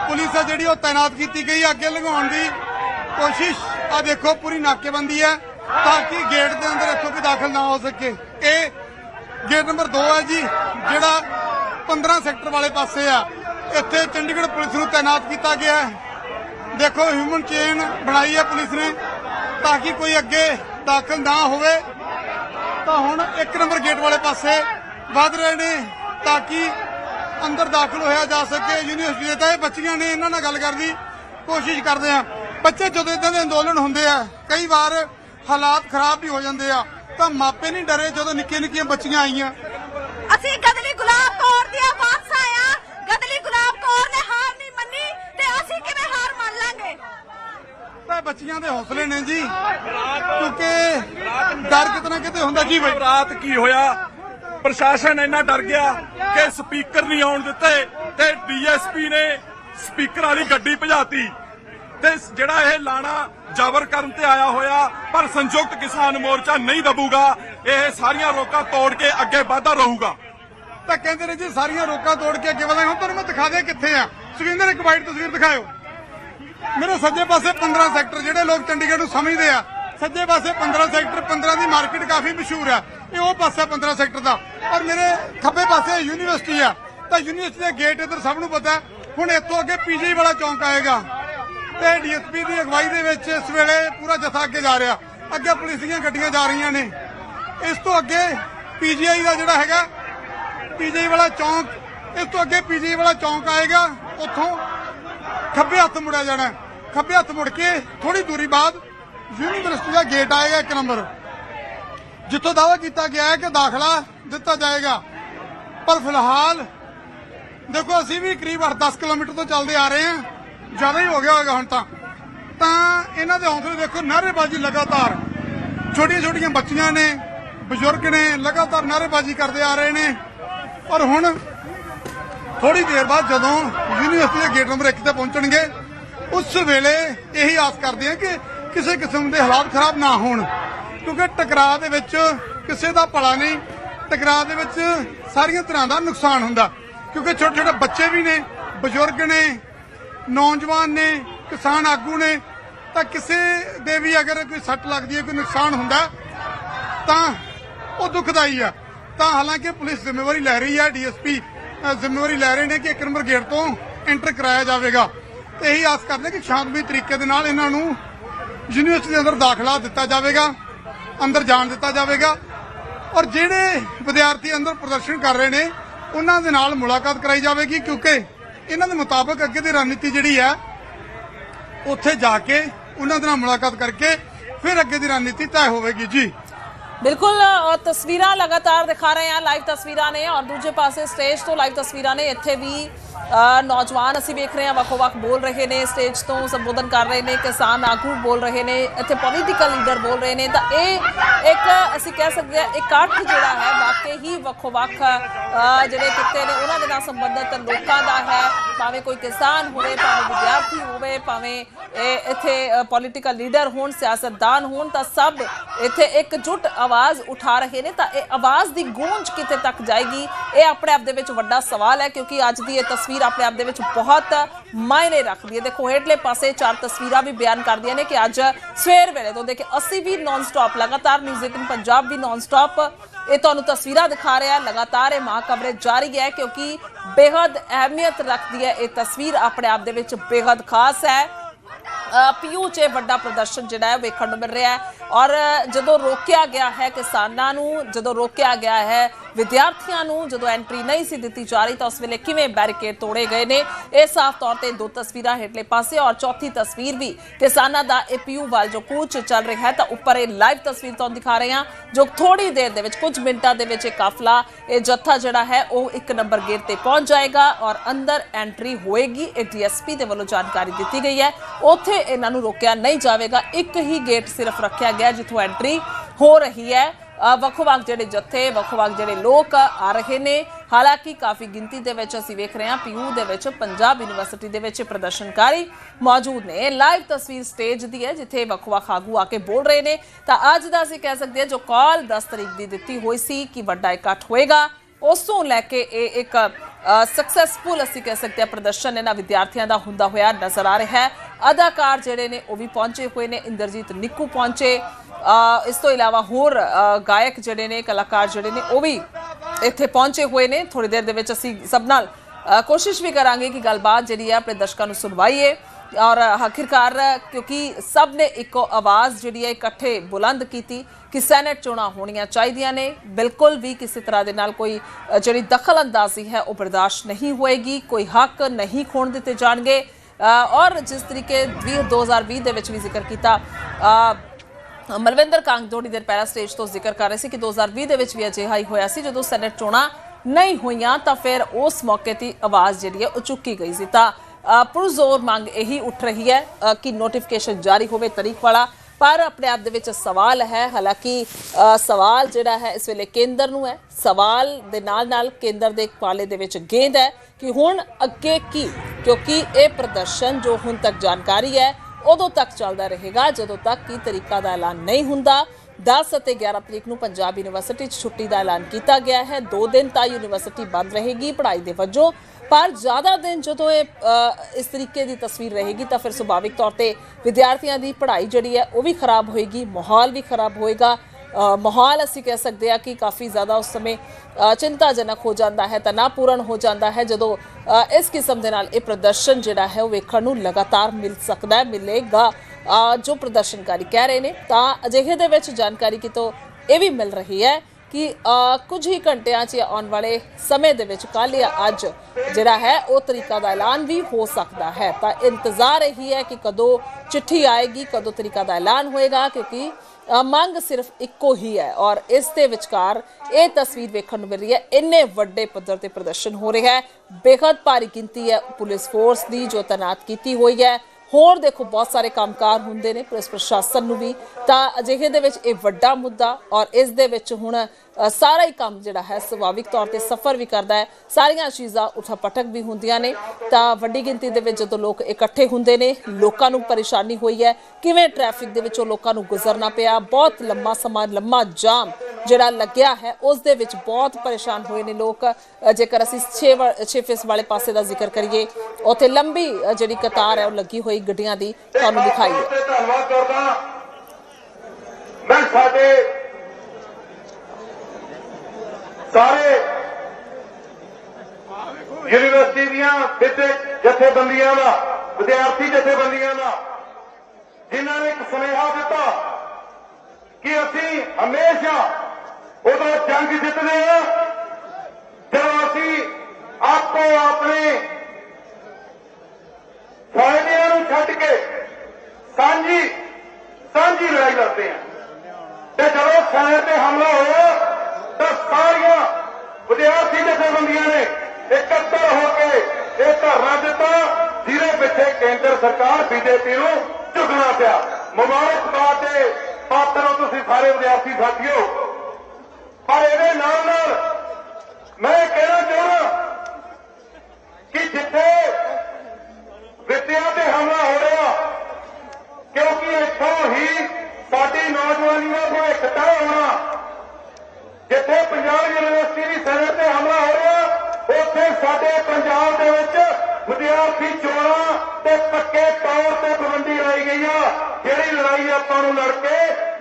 ਪੁਲਿਸ ਆ ਜਿਹੜੀ, ਉਹ ਤਾਇਨਾਤ ਕੀਤੀ ਗਈ, ਅੱਗੇ ਲੰਘਾਉਣ ਦੀ ਕੋਸ਼ਿਸ਼। ਆ ਦੇਖੋ, ਪੂਰੀ ਨਾਕੇਬੰਦੀ ਹੈ, ਤਾਂ ਕਿ ਗੇਟ ਦੇ ਅੰਦਰ ਇੱਥੋਂ ਵੀ ਦਾਖਲ ਨਾ ਹੋ ਸਕੇ। ਇਹ ਗੇਟ ਨੰਬਰ 2 ਹੈ ਜੀ, ਜਿਹੜਾ 15 ਸੈਕਟਰ ਵਾਲੇ ਪਾਸੇ ਆ। ਇੱਥੇ ਚੰਡੀਗੜ੍ਹ ਪੁਲਿਸ ਨੂੰ ਤਾਇਨਾਤ ਕੀਤਾ ਗਿਆ ਹੈ। ਦੇਖੋ ਹਿਊਮਨ ਚੇਨ ਬਣਾਈ ਹੈ ਪੁਲਿਸ ਨੇ, ਤਾਂ ਕਿ ਕੋਈ ਅੱਗੇ ਦਾਖਲ ਨਾ ਹੋਵੇ। ਤਾਂ ਹੁਣ ਇੱਕ ਨੰਬਰ ਗੇਟ ਵਾਲੇ ਪਾਸੇ ਵੱਧ ਰਹੇ ਨੇ, ਤਾਂ ਕਿ ਅੰਦਰ ਦਾਖਲ ਹੋਇਆ ਜਾ ਸਕੇ। ਯੂਨੀਵਰਸਿਟੀ ਦੇ ਤਾਂ ਇਹ ਬੱਚੀਆਂ ਨੇ ਇਹਨਾਂ ਨਾਲ ਗੱਲ ਕਰਨ ਦੀ ਕੋਸ਼ਿਸ਼ ਕਰਦੇ ਆ। ਬੱਚੇ ਜਦੋਂ ਇਦਾਂ ਦੇ ਅੰਦੋਲਨ ਹੁੰਦੇ ਆ, ਕਈ ਵਾਰ ਹਾਲਾਤ ਖਰਾਬ ਵੀ ਹੋ ਜਾਂਦੇ ਆ। ਤਾਂ ਮਾਪੇ ਨਹੀਂ ਡਰੇ ਜਦੋਂ ਨਿੱਕੀਆਂ ਨਿੱਕੀਆਂ ਬੱਚੀਆਂ ਆਈਆਂ। ਅਸੀਂ ਗਦਲੀ ਗੁਲਾਬ ਕੌਰ ਦੀਆਂ ਵਾਪਸ ਆਇਆ। ਗਦਲੀ ਗੁਲਾਬ ਕੌਰ ਨੇ ਹਾਰ ਨਹੀਂ ਮੰਨੀ ਤੇ ਅਸੀਂ ਕਿਵੇਂ ਹਾਰ ਮੰਨ ਲਾਂਗੇ? ਤਾਂ ਬੱਚੀਆਂ ਦੇ ਹੌਸਲੇ ਨੇ ਜੀ। ਕਿਉਂਕਿ ਡਰ ਕਿਤਨਾ ਕਿਤੇ ਹੁੰਦਾ ਜੀ। ਬਈ ਰਾਤ ਕੀ ਹੋਇਆ? ਪ੍ਰਸ਼ਾਸਨ ਇੰਨਾ ਡਰ ਗਿਆ ਕਿ ਸਪੀਕਰ ਨਹੀਂ ਆਉਣ ਦਿੱਤੇ ਤੇ ਡੀਐਸਪੀ ਨੇ ਸਪੀਕਰ ਵਾਲੀ ਗੱਡੀ ਭਜਾਤੀ। ਤੇ ਜਿਹੜਾ ਇਹ ਲਾਣਾ ਜ਼ਬਰ ਕਰਨ ਤੇ ਆਇਆ ਹੋਇਆ, ਪਰ ਸੰਯੁਕਤ ਕਿਸਾਨ ਮੋਰਚਾ ਨਹੀਂ ਦਬੂਗਾ, ਇਹ ਸਾਰੀਆਂ ਰੋਕਾਂ ਤੋੜ ਕੇ ਅੱਗੇ ਵਧਦਾ ਰਹੂਗਾ। ਤਾਂ ਕਹਿੰਦੇ ਨੇ ਜੀ, ਸਾਰੀਆਂ ਰੋਕਾਂ ਤੋੜ ਕੇ ਅੱਗੇ ਵਧਾਂਗੇ ਹੁਣ ਤੁਹਾਨੂੰ ਮੈਂ ਦਿਖਾ ਦਿਆਂ ਕਿੱਥੇ ਆ। ਸੁਖਿੰਦਰ ਇੱਕ ਵਾਈਟ ਤਸਵੀਰ ਦਿਖਾਓ ਮੇਰੇ ਸੱਜੇ ਪਾਸੇ 15 ਸੈਕਟਰ ਜਿਹੜੇ ਲੋਕ ਚੰਡੀਗੜ੍ਹ ਨੂੰ ਸਮਝਦੇ ਆ, ਸੱਜੇ ਪਾਸੇ 15 ਸੈਕਟਰ 15 ਦੀ ਮਾਰਕੀਟ ਕਾਫੀ ਮਸ਼ਹੂਰ ਆ। ਇਹ ਉਹ ਪਾਸਾ 15 ਸੈਕਟਰ ਦਾ। ਔਰ ਮੇਰੇ ਖੱਬੇ ਪਾਸੇ ਯੂਨੀਵਰਸਿਟੀ ਆ। ਤਾਂ ਯੂਨੀਵਰਸਿਟੀ ਦੇ ਗੇਟ ਇਧਰ ਸਭ ਨੂੰ ਪਤਾ ਹੈ। ਹੁਣ ਇੱਥੋਂ ਅੱਗੇ ਪੀਜੀ ਵਾਲਾ ਚੌਂਕ ਆਏਗਾ। ਤੇ ਡੀਐਸਪੀ ਦੀ ਅਗਵਾਈ ਦੇ ਵਿੱਚ ਇਸ ਵੇਲੇ ਪੂਰਾ ਜਥਾ ਅੱਗੇ ਜਾ ਰਿਹਾ। ਅੱਗੇ ਪੁਲਿਸ ਦੀਆਂ ਗੱਡੀਆਂ ਜਾ ਰਹੀਆਂ ਨੇ। ਇਸ ਤੋਂ ਅੱਗੇ ਪੀਜੀਆਈ ਦਾ ਜਿਹੜਾ ਹੈਗਾ ਪੀਜੀ ਵਾਲਾ ਚੌਂਕ, ਇਸ ਤੋਂ ਅੱਗੇ ਪੀਜੀ ਵਾਲਾ ਚੌਂਕ ਆਏਗਾ, ਉੱਥੋਂ ਖੱਬੇ ਹੱਥ ਮੁੜਿਆ ਜਾਣਾ। ਖੱਬੇ ਹੱਥ ਮੁੜ ਕੇ ਥੋੜੀ ਦੂਰੀ ਬਾਅਦ ਯੂਨੀਵਰਸਿਟੀ ਦਾ ਗੇਟ ਆਏਗਾ ਇੱਕ ਨੰਬਰ ਜਿੱਥੋਂ ਦਾਅਵਾ ਕੀਤਾ ਗਿਆ ਹੈ ਕਿ ਦਾਖਲਾ ਦਿੱਤਾ ਜਾਏਗਾ। ਪਰ ਫਿਲਹਾਲ ਦੇਖੋ, ਅਸੀਂ ਵੀ ਕਰੀਬ 8-10 ਕਿਲੋਮੀਟਰ ਤੋਂ ਚੱਲਦੇ ਆ ਰਹੇ ਹਾਂ। ਜ਼ਿਆਦਾ ਹੀ ਹੋ ਗਿਆ ਹੋਵੇਗਾ ਹੁਣ ਤਾਂ। ਤਾਂ ਇਹਨਾਂ ਦੇ ਹੌਸਲੇ ਦੇਖੋ, ਨਾਅਰੇਬਾਜ਼ੀ ਲਗਾਤਾਰ। ਛੋਟੀਆਂ ਛੋਟੀਆਂ ਬੱਚੀਆਂ ਨੇ, ਬਜ਼ੁਰਗ ਨੇ, ਲਗਾਤਾਰ ਨਾਅਰੇਬਾਜ਼ੀ ਕਰਦੇ ਆ ਰਹੇ ਨੇ। ਪਰ ਹੁਣ ਥੋੜੀ ਦੇਰ ਬਾਅਦ ਜਦੋਂ ਯੂਨੀਵਰਸਿਟੀ ਦੇ ਗੇਟ ਨੰਬਰ 1 ਤੇ ਪਹੁੰਚਣਗੇ, ਉਸ ਵੇਲੇ ਇਹੀ ਆਸ ਕਰਦੇ ਹਾਂ ਕਿ ਕਿਸੇ ਕਿਸਮ ਦੇ ਹਾਲਾਤ ਖਰਾਬ ਨਾ ਹੋਣ। ਕਿਉਂਕਿ ਟਕਰਾਅ ਦੇ ਵਿੱਚ ਕਿਸੇ ਦਾ ਭਲਾ ਨਹੀਂ, ਟਕਰਾਅ ਦੇ ਵਿੱਚ ਸਾਰੀਆਂ ਤਰ੍ਹਾਂ ਦਾ ਨੁਕਸਾਨ ਹੁੰਦਾ। ਕਿਉਂਕਿ ਛੋਟੇ ਛੋਟੇ ਬੱਚੇ ਵੀ ਨੇ, ਬਜ਼ੁਰਗ ਨੇ ਨੌਜਵਾਨ ਨੇ, ਕਿਸਾਨ ਆਗੂ ਨੇ, ਤਾਂ ਕਿਸੇ ਦੇ ਵੀ ਅਗਰ ਕੋਈ ਸੱਟ ਲੱਗਦੀ ਹੈ, ਕੋਈ ਨੁਕਸਾਨ ਹੁੰਦਾ, ਤਾਂ ਉਹ ਦੁਖਦਾਈ ਆ। ਤਾਂ ਹਾਲਾਂਕਿ ਪੁਲਿਸ ਜ਼ਿੰਮੇਵਾਰੀ ਲੈ ਰਹੀ ਹੈ, ਡੀਐਸਪੀ ਜ਼ਿੰਮੇਵਾਰੀ ਲੈ ਰਹੇ ਨੇ ਕਿ ਇੱਕ ਨੰਬਰ ਗੇਟ ਤੋਂ ਐਂਟਰ ਕਰਾਇਆ ਜਾਵੇਗਾ। ਤੇ ਇਹੀ ਆਸ ਕਰਦੇ ਕਿ ਸ਼ਾਂਤਮਈ ਤਰੀਕੇ ਦੇ ਨਾਲ ਇਹਨਾਂ ਨੂੰ ਯੂਨੀਵਰਸਿਟੀ ਦੇ ਅੰਦਰ ਦਾਖਲਾ ਦਿੱਤਾ ਜਾਵੇਗਾ, ਅੰਦਰ ਜਾਣ ਦਿੱਤਾ ਜਾਵੇਗਾ। ਔਰ ਜਿਹੜੇ ਵਿਦਿਆਰਥੀ ਅੰਦਰ ਪ੍ਰਦਰਸ਼ਨ ਕਰ ਰਹੇ ਨੇ, ਉਹਨਾਂ ਦੇ ਨਾਲ ਮੁਲਾਕਾਤ ਕਰਾਈ ਜਾਵੇਗੀ, ਕਿਉਂਕਿ ਇਹਨਾਂ ਦੇ ਮੁਤਾਬਕ ਅੱਗੇ ਦੀ ਰਣਨੀਤੀ ਜਿਹੜੀ ਹੈ, ਉੱਥੇ ਜਾ ਕੇ ਉਹਨਾਂ ਦੇ ਨਾਲ ਮੁਲਾਕਾਤ ਕਰਕੇ ਫਿਰ ਅੱਗੇ ਦੀ ਰਣਨੀਤੀ ਤੈਅ ਹੋਵੇਗੀ ਜੀ। ਬਿਲਕੁਲ ਤਸਵੀਰਾਂ ਲਗਾਤਾਰ ਦਿਖਾ ਰਹੇ ਹਾਂ ਲਾਈਵ ਤਸਵੀਰਾਂ ਨੇ ਔਰ ਦੂਜੇ ਪਾਸੇ ਸਟੇਜ ਤੋਂ ਲਾਈਵ ਤਸਵੀਰਾਂ ਨੇ। ਇੱਥੇ ਵੀ ਨੌਜਵਾਨ ਅਸੀਂ ਵੇਖ ਰਹੇ ਹਾਂ ਵੱਖੋ ਵੱਖ ਬੋਲ ਰਹੇ ਨੇ ਸਟੇਜ ਤੋਂ ਸੰਬੋਧਨ ਕਰ ਰਹੇ ਨੇ, ਕਿਸਾਨ ਆਗੂ ਬੋਲ ਰਹੇ ਨੇ, ਇੱਥੇ ਪੋਲੀਟੀਕਲ ਲੀਡਰ ਬੋਲ ਰਹੇ ਨੇ। ਤਾਂ ਇਹ ਇੱਕ ਅਸੀਂ ਕਹਿ ਸਕਦੇ ਹਾਂ ਇਕੱਠ ਜਿਹੜਾ ਹੈ, ਵਾਕਈ ਹੀ ਵੱਖੋ ਵੱਖ ਜਿਹੜੇ ਕਿੱਤੇ ਨੇ, ਉਹਨਾਂ ਦੇ ਨਾਲ ਸੰਬੰਧਿਤ ਲੋਕਾਂ ਦਾ ਹੈ। ਭਾਵੇਂ ਕੋਈ ਕਿਸਾਨ ਹੋਵੇ, ਭਾਵੇਂ ਵਿਦਿਆਰਥੀ ਹੋਵੇ, ਭਾਵੇਂ ਇਹ ਇੱਥੇ ਪੋਲੀਟੀਕਲ ਲੀਡਰ ਹੋਣ, ਸਿਆਸਤਦਾਨ ਹੋਣ, ਤਾਂ ਸਭ ਇੱਥੇ ਇਕਜੁੱਟ ਆਵਾਜ਼ ਉਠਾ ਰਹੇ ਨੇ। ਤਾਂ ਇਹ ਆਵਾਜ਼ ਦੀ ਗੂੰਜ ਕਿਤੇ ਤੱਕ ਜਾਏਗੀ? ਇਹ ਆਪਣੇ ਆਪ ਦੇ ਵਿੱਚ ਵੱਡਾ ਸਵਾਲ ਹੈ, ਕਿਉਂਕਿ ਅੱਜ ਦੀ ਇਹ ਤਸਵੀਰ ਆਪਣੇ ਆਪ ਦੇ ਵਿੱਚ ਬਹੁਤ ਮਾਇਨੇ ਰੱਖਦੀ ਹੈ। ਦੇਖੋ, ਹੇਠਲੇ ਪਾਸੇ ਚਾਰ ਤਸਵੀਰਾਂ ਵੀ ਬਿਆਨ ਕਰਦੀਆਂ ਨੇ ਕਿ ਅੱਜ ਸਵੇਰ ਵੇਲੇ ਤੋਂ ਦੇਖੇ, ਅਸੀਂ ਵੀ ਨਾਨ ਸਟਾਪ ਲਗਾਤਾਰ ਨਿਊਜ਼ 18 ਪੰਜਾਬ ਦੀ ਨਾਨ ਸਟਾਪ ਇਹ ਤੁਹਾਨੂੰ ਤਸਵੀਰਾਂ ਦਿਖਾ ਰਿਹਾ ਲਗਾਤਾਰ ਇਹ ਮਾਂ ਕਵਰੇਜ ਜਾਰੀ ਹੈ ਕਿਉਂਕਿ ਬੇहद ਅਹਿਮੀਅਤ ਰੱਖਦੀ ਹੈ ਇਹ ਤਸਵੀਰ ਆਪਣੇ ਆਪ ਦੇ ਵਿੱਚ ਬੇहद ਖਾਸ ਹੈ। ਪੀਯੂ 'ਚ ਵੱਡਾ ਪ੍ਰਦਰਸ਼ਨ ਜਿਹੜਾ ਹੈ ਵੇਖਣ ਨੂੰ ਮਿਲ ਰਿਹਾ ਹੈ। ਔਰ ਜਦੋਂ ਰੋਕਿਆ ਗਿਆ ਹੈ ਕਿਸਾਨਾਂ ਨੂੰ, ਜਦੋਂ ਰੋਕਿਆ ਗਿਆ ਹੈ ਵਿਦਿਆਰਥੀਆਂ ਨੂੰ, ਜਦੋਂ ਐਂਟਰੀ ਨਹੀਂ ਸੀ ਦਿੱਤੀ ਜਾ ਰਹੀ ਤਾਂ ਉਸ ਵੇਲੇ ਕਿਵੇਂ ਬੈਰੀਕੇਡ ਤੋੜੇ ਗਏ ਨੇ, ਇਹ ਸਾਫ਼ ਤੌਰ ਤੇ ਦੋ ਤਸਵੀਰਾਂ ਹੇਠਲੇ ਪਾਸੇ ਔਰ ਚੌਥੀ ਤਸਵੀਰ ਵੀ ਕਿਸਾਨਾਂ ਦਾ ਇਹ ਪੀਯੂ ਵੱਲ ਜੋ ਕੂਚ ਚੱਲ ਰਿਹਾ ਹੈ ਤਾਂ ਉੱਪਰ ਇਹ ਲਾਈਵ ਤਸਵੀਰ ਤੁਹਾਨੂੰ ਦਿਖਾ ਰਹੇ ਹਾਂ, ਜੋ ਥੋੜੀ ਦੇਰ ਦੇ ਵਿੱਚ, ਕੁਝ ਮਿੰਟਾਂ ਦੇ ਵਿੱਚ ਇਹ ਕਾਫਲਾ, ਇਹ ਜੱਥਾ ਜਿਹੜਾ ਹੈ ਉਹ ਇੱਕ ਨੰਬਰ ਗੇਟ ਤੇ ਪਹੁੰਚ ਜਾਏਗਾ ਔਰ ਅੰਦਰ ਐਂਟਰੀ ਹੋਏਗੀ, ਇਹ ਡੀਐਸਪੀ ਦੇ ਵੱਲੋਂ ਜਾਣਕਾਰੀ ਦਿੱਤੀ ਗਈ ਹੈ। ਉੱਥੇ ਇਹਨਾਂ ਨੂੰ ਰੋਕਿਆ ਨਹੀਂ ਜਾਵੇਗਾ, ਇੱਕ ਹੀ ਗੇਟ ਸਿਰਫ ਰੱਖਿਆ ਗਿਆ ਜਿੱਥੋਂ ਐਂਟਰੀ ਹੋ ਰਹੀ ਹੈ। ਅ, ਵੱਖੋ ਵੱਖ ਜਿਹੜੇ ਜੱਥੇ ਵੱਖੋ ਵੱਖ ਜਿਹੜੇ ਲੋਕ ਆ ਰਹੇ ਨੇ। ਹਾਲਾਂਕਿ ਕਾਫੀ ਗਿਣਤੀ ਦੇ ਵਿੱਚ ਅਸੀਂ ਵੇਖ ਰਹੇ ਹਾਂ ਪੀਯੂ ਦੇ ਵਿੱਚ ਪੰਜਾਬ ਯੂਨੀਵਰਸਿਟੀ ਦੇ ਵਿੱਚ ਪ੍ਰਦਰਸ਼ਨਕਾਰੀ ਮੌਜੂਦ ਨੇ। ਲਾਈਵ ਤਸਵੀਰ ਸਟੇਜ ਦੀ ਹੈ ਜਿੱਥੇ ਵੱਖ-ਵੱਖ ਆਗੂ ਆ ਕੇ ਬੋਲ ਰਹੇ ਨੇ। ਤਾਂ ਅੱਜ ਦਾ ਅਸੀਂ ਕਹਿ ਸਕਦੇ ਹਾਂ ਜੋ ਕਾਲ 10 ਤਰੀਕ ਦੀ ਦਿੱਤੀ ਹੋਈ ਸੀ ਕਿ ਵੱਡਾ ਇਕੱਠ ਹੋਏਗਾ ਉਸ ਤੋਂ ਲੈ ਕੇ ਇਹ ਇੱਕ ਸਕਸੈਸਫੁਲ ਅਸੀਂ ਕਹਿ ਸਕਦੇ ਹਾਂ ਪ੍ਰਦਰਸ਼ਨ ਇਹਨਾਂ ਵਿਦਿਆਰਥੀਆਂ ਦਾ ਹੁੰਦਾ ਹੋਇਆ ਨਜ਼ਰ ਆ ਰਿਹਾ ਹੈ। ਅਦਾਕਾਰ ਜਿਹੜੇ ਨੇ ਉਹ ਵੀ ਪਹੁੰਚੇ ਹੋਏ ਨੇ, ਇੰਦਰਜੀਤ ਨਿੱਕੂ ਪਹੁੰਚੇ। ਇਸ ਤੋਂ ਇਲਾਵਾ ਹੋਰ ਗਾਇਕ ਜਿਹੜੇ ਨੇ, ਕਲਾਕਾਰ ਜਿਹੜੇ ਨੇ, ਉਹ ਵੀ ਇੱਥੇ ਪਹੁੰਚੇ ਹੋਏ ਨੇ। ਥੋੜੀ ਦੇਰ ਦੇ ਵਿੱਚ ਅਸੀਂ ਸਭ ਨਾਲ ਕੋਸ਼ਿਸ਼ ਵੀ ਕਰਾਂਗੇ ਕਿ ਗੱਲਬਾਤ ਜਿਹੜੀ ਆ ਆਪਣੇ ਦਰਸ਼ਕਾਂ ਨੂੰ ਸੁਣਵਾਈਏ। ਔਰ ਆਖਿਰਕਾਰ, ਕਿਉਂਕਿ ਸਭ ਨੇ ਇੱਕੋ ਆਵਾਜ਼ ਜਿਹੜੀ ਹੈ ਇਕੱਠੇ ਬੁਲੰਦ ਕੀਤੀ ਕਿ ਸੈਨੇਟ ਚੋਣਾਂ ਹੋਣੀਆਂ ਚਾਹੀਦੀਆਂ ਨੇ। ਬਿਲਕੁਲ ਵੀ ਕਿਸੇ ਤਰ੍ਹਾਂ ਦੇ ਨਾਲ ਕੋਈ ਜਿਹੜੀ ਦਖਲ ਅੰਦਾਜ਼ੀ ਹੈ ਉਹ ਬਰਦਾਸ਼ਤ ਨਹੀਂ ਹੋਏਗੀ। ਕੋਈ ਹੱਕ ਨਹੀਂ ਖੋਣ ਦਿੱਤੇ ਜਾਣਗੇ। ਔਰ ਜਿਸ ਤਰੀਕੇ 20 2020 ਦੇ ਵਿੱਚ ਵੀ ਜ਼ਿਕਰ ਕੀਤਾ ਮਲਵਿੰਦਰ ਕਾਂਗ ਥੋੜੀ ਦੇਰ ਪਹਿਲਾਂ ਸਟੇਜ ਤੋਂ ਜ਼ਿਕਰ ਕਰ ਰਹੇ ਸੀ ਕਿ 2020 ਦੇ ਵਿੱਚ ਵੀ ਅਜਿਹਾ ਹੀ ਹੋਇਆ ਸੀ। ਜਦੋਂ ਸੈਨੇਟ ਚੋਣਾਂ ਨਹੀਂ ਹੋਈਆਂ ਤਾਂ ਫਿਰ ਉਸ ਮੌਕੇ ਤੇ ਆਵਾਜ਼ ਜਿਹੜੀ ਹੈ ਉਹ ਚੁੱਕੀ ਗਈ ਸੀ। ਤਾਂ ਅ, ਪੁਰਜ਼ੋਰ ਮੰਗ ਇਹੀ ਉੱਠ ਰਹੀ ਹੈ ਕਿ ਨੋਟੀਫਿਕੇਸ਼ਨ ਜਾਰੀ ਹੋਵੇ ਤਰੀਕ ਵਾਲਾ। ਪਰ ਆਪਣੇ ਆਪ ਦੇ ਵਿੱਚ ਸਵਾਲ ਹੈ ਹਾਲਾਂਕਿ ਸਵਾਲ ਜਿਹੜਾ ਹੈ ਇਸ ਵੇਲੇ ਕੇਂਦਰ ਨੂੰ ਹੈ। ਸਵਾਲ ਦੇ ਨਾਲ ਨਾਲ ਕੇਂਦਰ ਦੇ ਪਾਲੇ ਦੇ ਵਿੱਚ ਗੇਂਦ ਹੈ ਕਿ ਹੁਣ ਅੱਗੇ ਕੀ? ਕਿਉਂਕਿ ਇਹ ਪ੍ਰਦਰਸ਼ਨ ਜੋ ਹੁਣ ਤੱਕ ਜਾਣਕਾਰੀ ਹੈ ਉਦੋਂ ਤੱਕ ਚੱਲਦਾ ਰਹੇਗਾ ਜਦੋਂ ਤੱਕ ਕਿ ਤਰੀਕਾ ਦਾ ਐਲਾਨ ਨਹੀਂ ਹੁੰਦਾ। 10 ਅਤੇ 11 ਤਰੀਕ ਨੂੰ ਪੰਜਾਬ ਯੂਨੀਵਰਸਿਟੀ 'ਚ ਛੁੱਟੀ ਦਾ ਐਲਾਨ ਕੀਤਾ ਗਿਆ ਹੈ। 2 ਦਿਨ ਤਾਂ ਯੂਨੀਵਰਸਿਟੀ ਬੰਦ ਰਹੇਗੀ ਪੜ੍ਹਾਈ ਦੇ ਵਜੋਂ। ਪਰ ਜ਼ਿਆਦਾ ਦਿਨ ਜਦੋਂ ਇਹ ਇਸ ਤਰੀਕੇ ਦੀ ਤਸਵੀਰ ਰਹੇਗੀ ਤਾਂ ਫਿਰ ਸੁਭਾਵਿਕ ਤੌਰ ਤੇ ਵਿਦਿਆਰਥੀਆਂ ਦੀ ਪੜ੍ਹਾਈ ਜਿਹੜੀ ਹੈ ਉਹ ਵੀ ਖਰਾਬ ਹੋਏਗੀ, ਮਾਹੌਲ ਵੀ ਖਰਾਬ ਹੋਏਗਾ। ਮਾਹੌਲ ਅਸੀਂ ਕਹਿ ਸਕਦੇ ਆ ਕਿ ਕਾਫੀ ਜ਼ਿਆਦਾ ਉਸ ਸਮੇਂ ਚਿੰਤਾਜਨਕ ਹੋ ਜਾਂਦਾ ਹੈ, ਤਣਾਅਪੂਰਨ ਹੋ ਜਾਂਦਾ ਹੈ ਜਦੋਂ ਇਸ ਕਿਸਮ ਦੇ ਨਾਲ ਇਹ ਪ੍ਰਦਰਸ਼ਨ ਜਿਹੜਾ ਹੈ ਉਹ ਵੇਖਣ ਨੂੰ ਲਗਾਤਾਰ ਮਿਲ ਸਕਦਾ ਹੈ, ਮਿਲੇਗਾ। ਜੋ ਪ੍ਰਦਰਸ਼ਨਕਾਰੀ ਕਹਿ ਰਹੇ ਨੇ ਤਾਂ ਅਜਿਹੇ ਦੇ ਵਿੱਚ ਜਾਣਕਾਰੀ ਕਿਤੋਂ ਇਹ ਵੀ ਮਿਲ ਰਹੀ ਹੈ। ਕਿ ਕੁਝ ਹੀ ਘੰਟਿਆਂ 'ਚ ਜਾਂ ਆਉਣ ਵਾਲੇ ਸਮੇਂ ਦੇ ਵਿੱਚ ਕੱਲ੍ਹ ਜਾਂ ਅੱਜ ਜਿਹੜਾ ਹੈ, ਉਹ ਤਰੀਕਾ ਦਾ ਐਲਾਨ ਵੀ ਹੋ ਸਕਦਾ ਹੈ। ਤਾਂ ਇੰਤਜ਼ਾਰ ਇਹੀ ਹੈ ਕਿ ਕਦੋਂ ਚਿੱਠੀ ਆਏਗੀ, ਕਦੋਂ ਤਰੀਕਾ ਦਾ ਐਲਾਨ ਹੋਏਗਾ, ਕਿਉਂਕਿ ਮੰਗ ਸਿਰਫ ਇੱਕੋ ਹੀ ਹੈ ਔਰ ਇਸ ਦੇ ਵਿਚਕਾਰ ਇਹ ਤਸਵੀਰ ਵੇਖਣ ਨੂੰ ਮਿਲ ਰਹੀ ਹੈ। ਇੰਨੇ ਵੱਡੇ ਪੱਧਰ ਤੇ ਪ੍ਰਦਰਸ਼ਨ ਹੋ ਰਿਹਾ ਹੈ। ਬੇहद ਭਾਰੀ ਗਿਣਤੀ ਹੈ ਪੁਲਿਸ ਫੋਰਸ ਦੀ ਜੋ ਤੈਨਾਤ ਕੀਤੀ ਹੋਈ ਹੈ। ਹੋਰ ਦੇਖੋ, ਬਹੁਤ ਸਾਰੇ ਕੰਮਕਾਰ ਹੁੰਦੇ ਨੇ ਪੁਲਿਸ ਪ੍ਰਸ਼ਾਸਨ ਨੂੰ ਵੀ। ਤਾਂ ਅਜਿਹੇ ਦੇ ਵਿੱਚ ਇਹ ਵੱਡਾ ਮੁੱਦਾ ਔਰ ਇਸ ਦੇ ਵਿੱਚ ਹੁਣ ਸਾਰਾ ਹੀ ਕੰਮ ਜਿਹੜਾ ਹੈ ਸੁਭਾਵਿਕ ਤੌਰ ਤੇ ਸਫਰ ਵੀ ਕਰਦਾ ਹੈ। ਸਾਰੀਆਂ ਚੀਜ਼ਾਂ ਉਠਾਪਟਕ ਵੀ ਹੁੰਦੀਆਂ ਨੇ। ਤਾਂ ਵੱਡੀ ਗਿਣਤੀ ਦੇ ਵਿੱਚ ਜਦੋਂ ਲੋਕ ਇਕੱਠੇ ਹੁੰਦੇ ਨੇ, ਲੋਕਾਂ ਨੂੰ ਪਰੇਸ਼ਾਨੀ ਹੋਈ ਹੈ। ਕਿਵੇਂ ਟ੍ਰੈਫਿਕ ਦੇ ਵਿੱਚੋਂ ਲੋਕਾਂ ਨੂੰ ਗੁਜ਼ਰਨਾ ਪਿਆ? ਬਹੁਤ ਲੰਮਾ ਸਮਾਂ, ਲੰਮਾ ਜਾਮ ਜਿਹੜਾ ਲੱਗਿਆ ਹੈ, ਉਸ ਦੇ ਵਿੱਚ ਬਹੁਤ ਪਰੇਸ਼ਾਨ ਹੋਏ ਨੇ ਲੋਕ। ਜੇਕਰ ਅਸੀਂ 6 6 ਫੇਸ ਵਾਲੇ ਪਾਸੇ ਦਾ ਜ਼ਿਕਰ ਕਰੀਏ, ਉੱਥੇ ਲੰਬੀ ਜਿਹੜੀ ਕਤਾਰ ਹੈ, ਉਹ ਲੱਗੀ ਹੋਈ ਗੱਡੀਆਂ ਦੀ। ਤੁਹਾਨੂੰ ਦਿਖਾਈਏ। ਤੇ ਮੈਂ ਸਾਡੇ ਸਾਰੇ ਯੂਨੀਵਰਸਿਟੀ ਦੀਆਂ ਵਿਦਿਅਕ ਜਥੇਬੰਦੀਆਂ ਦਾ, ਵਿਦਿਆਰਥੀ ਜਥੇਬੰਦੀਆਂ ਦਾ, ਜਿਨ੍ਹਾਂ ਨੇ ਇੱਕ ਸੁਨੇਹਾ ਦਿੱਤਾ ਕਿ ਅਸੀਂ ਹਮੇਸ਼ਾ ਉਦੋਂ ਜੰਗ ਜਿੱਤਦੇ ਹਾਂ, ਜਦੋਂ ਅਸੀਂ ਆਪੋ ਆਪਣੇ ਫਾਇਦਿਆਂ ਨੂੰ ਛੱਡ ਕੇ ਸਾਂਝੀ ਸਾਂਝੀ ਲੜਾਈ ਲੜਦੇ ਆ ਤੇ ਜਦੋਂ ਸੈਨਿਕ ਤੇ ਹਮਲਾ ਹੋਇਆ ਤਾਂ ਸਾਰੀਆਂ ਵਿਦਿਆਰਥੀ ਜਥੇਬੰਦੀਆਂ ਨੇ ਇਕੱਤਰ ਹੋ ਕੇ ਇਹ ਧਰਨਾ ਦਿੱਤਾ, ਜਿਹਦੇ ਪਿੱਛੇ ਕੇਂਦਰ ਸਰਕਾਰ ਬੀਜੇਪੀ ਨੂੰ ਝੁਕਣਾ ਪਿਆ। ਮੁਬਾਰਕਬਾਦ ਦੇ ਪਾਤਰ ਹੋ ਤੁਸੀਂ ਸਾਰੇ ਵਿਦਿਆਰਥੀ ਸਾਥੀਓ। ਪਰ ਇਹਦੇ ਨਾਲ ਨਾਲ ਮੈਂ ਕਹਿਣਾ ਚਾਹੁੰਦਾ ਕਿ ਜਿੱਥੇ ਵਿਦਿਆ ਤੇ ਹਮਲਾ ਹੋ ਰਿਹਾ ਕਿਉਂਕਿ ਇੱਥੋਂ ਹੀ ਸਾਡੀ ਨੌਜਵਾਨੀ ਦਾ ਭਵਿੱਖ ਤੈਅ ਹੋਣਾ ਜਿੱਥੇ ਪੰਜਾਬ ਯੂਨੀਵਰਸਿਟੀ ਦੀ ਸੈਨੇਟ ਤੇ ਹਮਲਾ ਹੋ ਰਿਹਾ ਉੱਥੇ ਸਾਡੇ ਪੰਜਾਬ ਦੇ ਵਿੱਚ ਵਿਦਿਆਰਥੀ ਚੋਣਾਂ ਤੇ ਪੱਕੇ ਤੌਰ ਤੇ ਪਾਬੰਦੀ ਲਾਈ ਗਈ ਆ ਜਿਹੜੀ ਲੜਾਈ ਆਪਾਂ ਨੂੰ ਲੜ ਕੇ